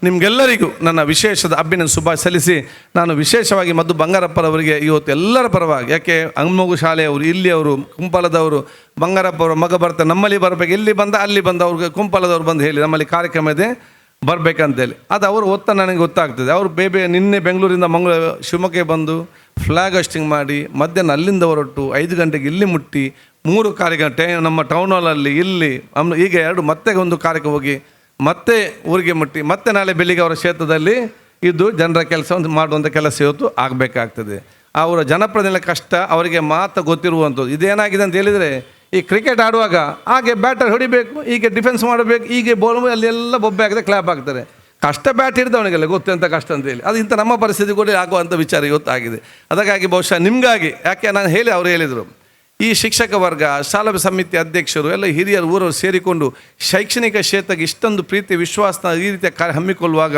ನಿಮಗೆಲ್ಲರಿಗೂ ನನ್ನ ವಿಶೇಷದ ಅಭಿನಂದ ಶುಭ ಸಲ್ಲಿಸಿ. ನಾನು ವಿಶೇಷವಾಗಿ ಮದ್ದು ಬಂಗಾರಪ್ಪರವರಿಗೆ ಇವತ್ತು ಎಲ್ಲರ ಪರವಾಗಿ, ಯಾಕೆ ಅಂಗ್ಮಗು ಶಾಲೆಯವರು, ಇಲ್ಲಿಯವರು, ಕುಂಪಲದವರು ಬಂಗಾರಪ್ಪ ಅವರ ಮಗ ಬರ್ತಾರೆ ನಮ್ಮಲ್ಲಿ ಬರಬೇಕು, ಇಲ್ಲಿ ಬಂದ, ಅಲ್ಲಿ ಬಂದ, ಅವ್ರಿಗೆ ಕುಂಪಲದವ್ರು ಬಂದು ಹೇಳಿ, ನಮ್ಮಲ್ಲಿ ಕಾರ್ಯಕ್ರಮ ಇದೆ ಬರಬೇಕಂತೇಳಿ ಅದು ಅವರು ಒತ್ತ ನನಗೆ ಗೊತ್ತಾಗ್ತದೆ. ಅವರು ಬೇಬೆ ನಿನ್ನೆ ಬೆಂಗಳೂರಿಂದ ಮಂಗಳೂರು ಶಿವಮೊಗ್ಗ ಬಂದು ಫ್ಲಾಗ್ ಹಾಸ್ಟಿಂಗ್ ಮಾಡಿ, ಮಧ್ಯಾಹ್ನ ಅಲ್ಲಿಂದ ಹೊರಟು, ಐದು ಗಂಟೆಗೆ ಇಲ್ಲಿ ಮುಟ್ಟಿ ಮೂರು ಕಾರ್ಯಕ್ರಮ ಟೇ ನಮ್ಮ ಟೌನ್ ಹಾಲಲ್ಲಿ ಇಲ್ಲಿ ಈಗ ಎರಡು, ಮತ್ತೆ ಒಂದು ಕಾರ್ಯಕ್ಕೆ ಹೋಗಿ, ಮತ್ತೆ ಊರಿಗೆ ಮುಟ್ಟಿ, ಮತ್ತೆ ನಾಳೆ ಬೆಳಿಗ್ಗೆ ಅವರ ಕ್ಷೇತ್ರದಲ್ಲಿ ಇದ್ದು ಜನರ ಕೆಲಸ ಒಂದು ಮಾಡುವಂಥ ಕೆಲಸ ಇವತ್ತು ಆಗಬೇಕಾಗ್ತದೆ. ಅವರ ಜನಪ್ರತಿನಿಧಿಗಳ ಕಷ್ಟ, ಅವರಿಗೆ ಮಾತ್ರ ಗೊತ್ತಿರುವಂಥದ್ದು ಇದೇನಾಗಿದೆ ಅಂತ ಹೇಳಿದರೆ, ಈ ಕ್ರಿಕೆಟ್ ಆಡುವಾಗ ಹಾಗೆ ಬ್ಯಾಟರ್ ಹೊಡಿಬೇಕು, ಹೀಗೆ ಡಿಫೆನ್ಸ್ ಮಾಡಬೇಕು, ಹೀಗೆ ಬೋಲ್ ಅಲ್ಲೆಲ್ಲ ಬೊಬ್ಬೆ ಆಗದೆ ಕ್ಲಾಪ್ ಆಗ್ತಾರೆ. ಕಷ್ಟ ಬ್ಯಾಟ್ ಹಿಡಿದವನಿಗೆಲ್ಲ ಗೊತ್ತು ಅಂತ ಕಷ್ಟ ಅಂತ ಹೇಳಿ. ಅದು ಇಂಥ ನಮ್ಮ ಪರಿಸ್ಥಿತಿ ಕೂಡ ಆಗುವಂಥ ವಿಚಾರ ಇವತ್ತಾಗಿದೆ. ಅದಕ್ಕಾಗಿ ಬಹುಶಃ ನಿಮಗಾಗಿ, ಯಾಕೆ ನಾನು ಹೇಳಿ, ಅವರು ಹೇಳಿದರು. ಈ ಶಿಕ್ಷಕ ವರ್ಗ, ಶಾಲಾ ಸಮಿತಿ ಅಧ್ಯಕ್ಷರು, ಎಲ್ಲ ಹಿರಿಯರು, ಊರವರು ಸೇರಿಕೊಂಡು ಶೈಕ್ಷಣಿಕ ಕ್ಷೇತ್ರಕ್ಕೆ ಇಷ್ಟೊಂದು ಪ್ರೀತಿ, ವಿಶ್ವಾಸನ ಈ ರೀತಿಯ ಕಾರ್ಯ ಹಮ್ಮಿಕೊಳ್ಳುವಾಗ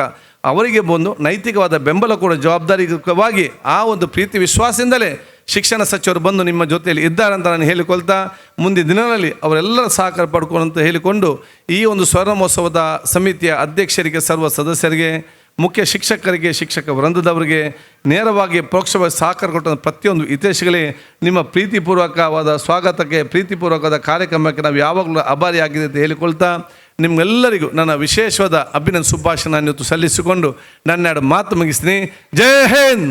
ಅವರಿಗೆ ಬಂದು ನೈತಿಕವಾದ ಬೆಂಬಲ ಕೂಡ ಜವಾಬ್ದಾರಿಯುತವಾಗಿ ಆ ಒಂದು ಪ್ರೀತಿ, ವಿಶ್ವಾಸದಿಂದಲೇ ಶಿಕ್ಷಣ ಸಚಿವರು ಬಂದು ನಿಮ್ಮ ಜೊತೆಯಲ್ಲಿ ಇದ್ದಾರೆ ಅಂತ ನಾನು ಹೇಳಿಕೊಳ್ತಾ, ಮುಂದಿನ ದಿನಗಳಲ್ಲಿ ಅವರೆಲ್ಲರ ಸಹಕಾರ ಪಡ್ಕೊಂಡು ಅಂತ ಹೇಳಿಕೊಂಡು ಈ ಒಂದು ಸ್ವರ್ಣ ಮಹೋತ್ಸವದ ಸಮಿತಿಯ ಅಧ್ಯಕ್ಷರಿಗೆ, ಸರ್ವ ಸದಸ್ಯರಿಗೆ ಮುಖ್ಯ ಶಿಕ್ಷಕರಿಗೆ, ಶಿಕ್ಷಕ ವೃಂದದವರಿಗೆ ನೇರವಾಗಿ ಪರೋಕ್ಷವಾಗಿ ಸಹಕಾರ ಕೊಟ್ಟ ಪ್ರತಿಯೊಂದು ಹಿತೈಷಿಗಳೇ ನಿಮ್ಮ ಪ್ರೀತಿಪೂರ್ವಕವಾದ ಸ್ವಾಗತಕ್ಕೆ, ಪ್ರೀತಿಪೂರ್ವಕವಾದ ಕಾರ್ಯಕ್ರಮಕ್ಕೆ ನಾವು ಯಾವಾಗಲೂ ಅಭಾರಿಯಾಗಿದೆ ಅಂತ ಹೇಳಿಕೊಳ್ತಾ ನಿಮ್ಗೆಲ್ಲರಿಗೂ ನನ್ನ ವಿಶೇಷವಾದ ಅಭಿನಂದ ಸುಭಾಷಣ ಇವತ್ತು ಸಲ್ಲಿಸಿಕೊಂಡು ನನ್ನ ಎರಡು ಮಾತು ಮುಗಿಸ್ತೀನಿ. ಜೈ ಹಿಂದ್!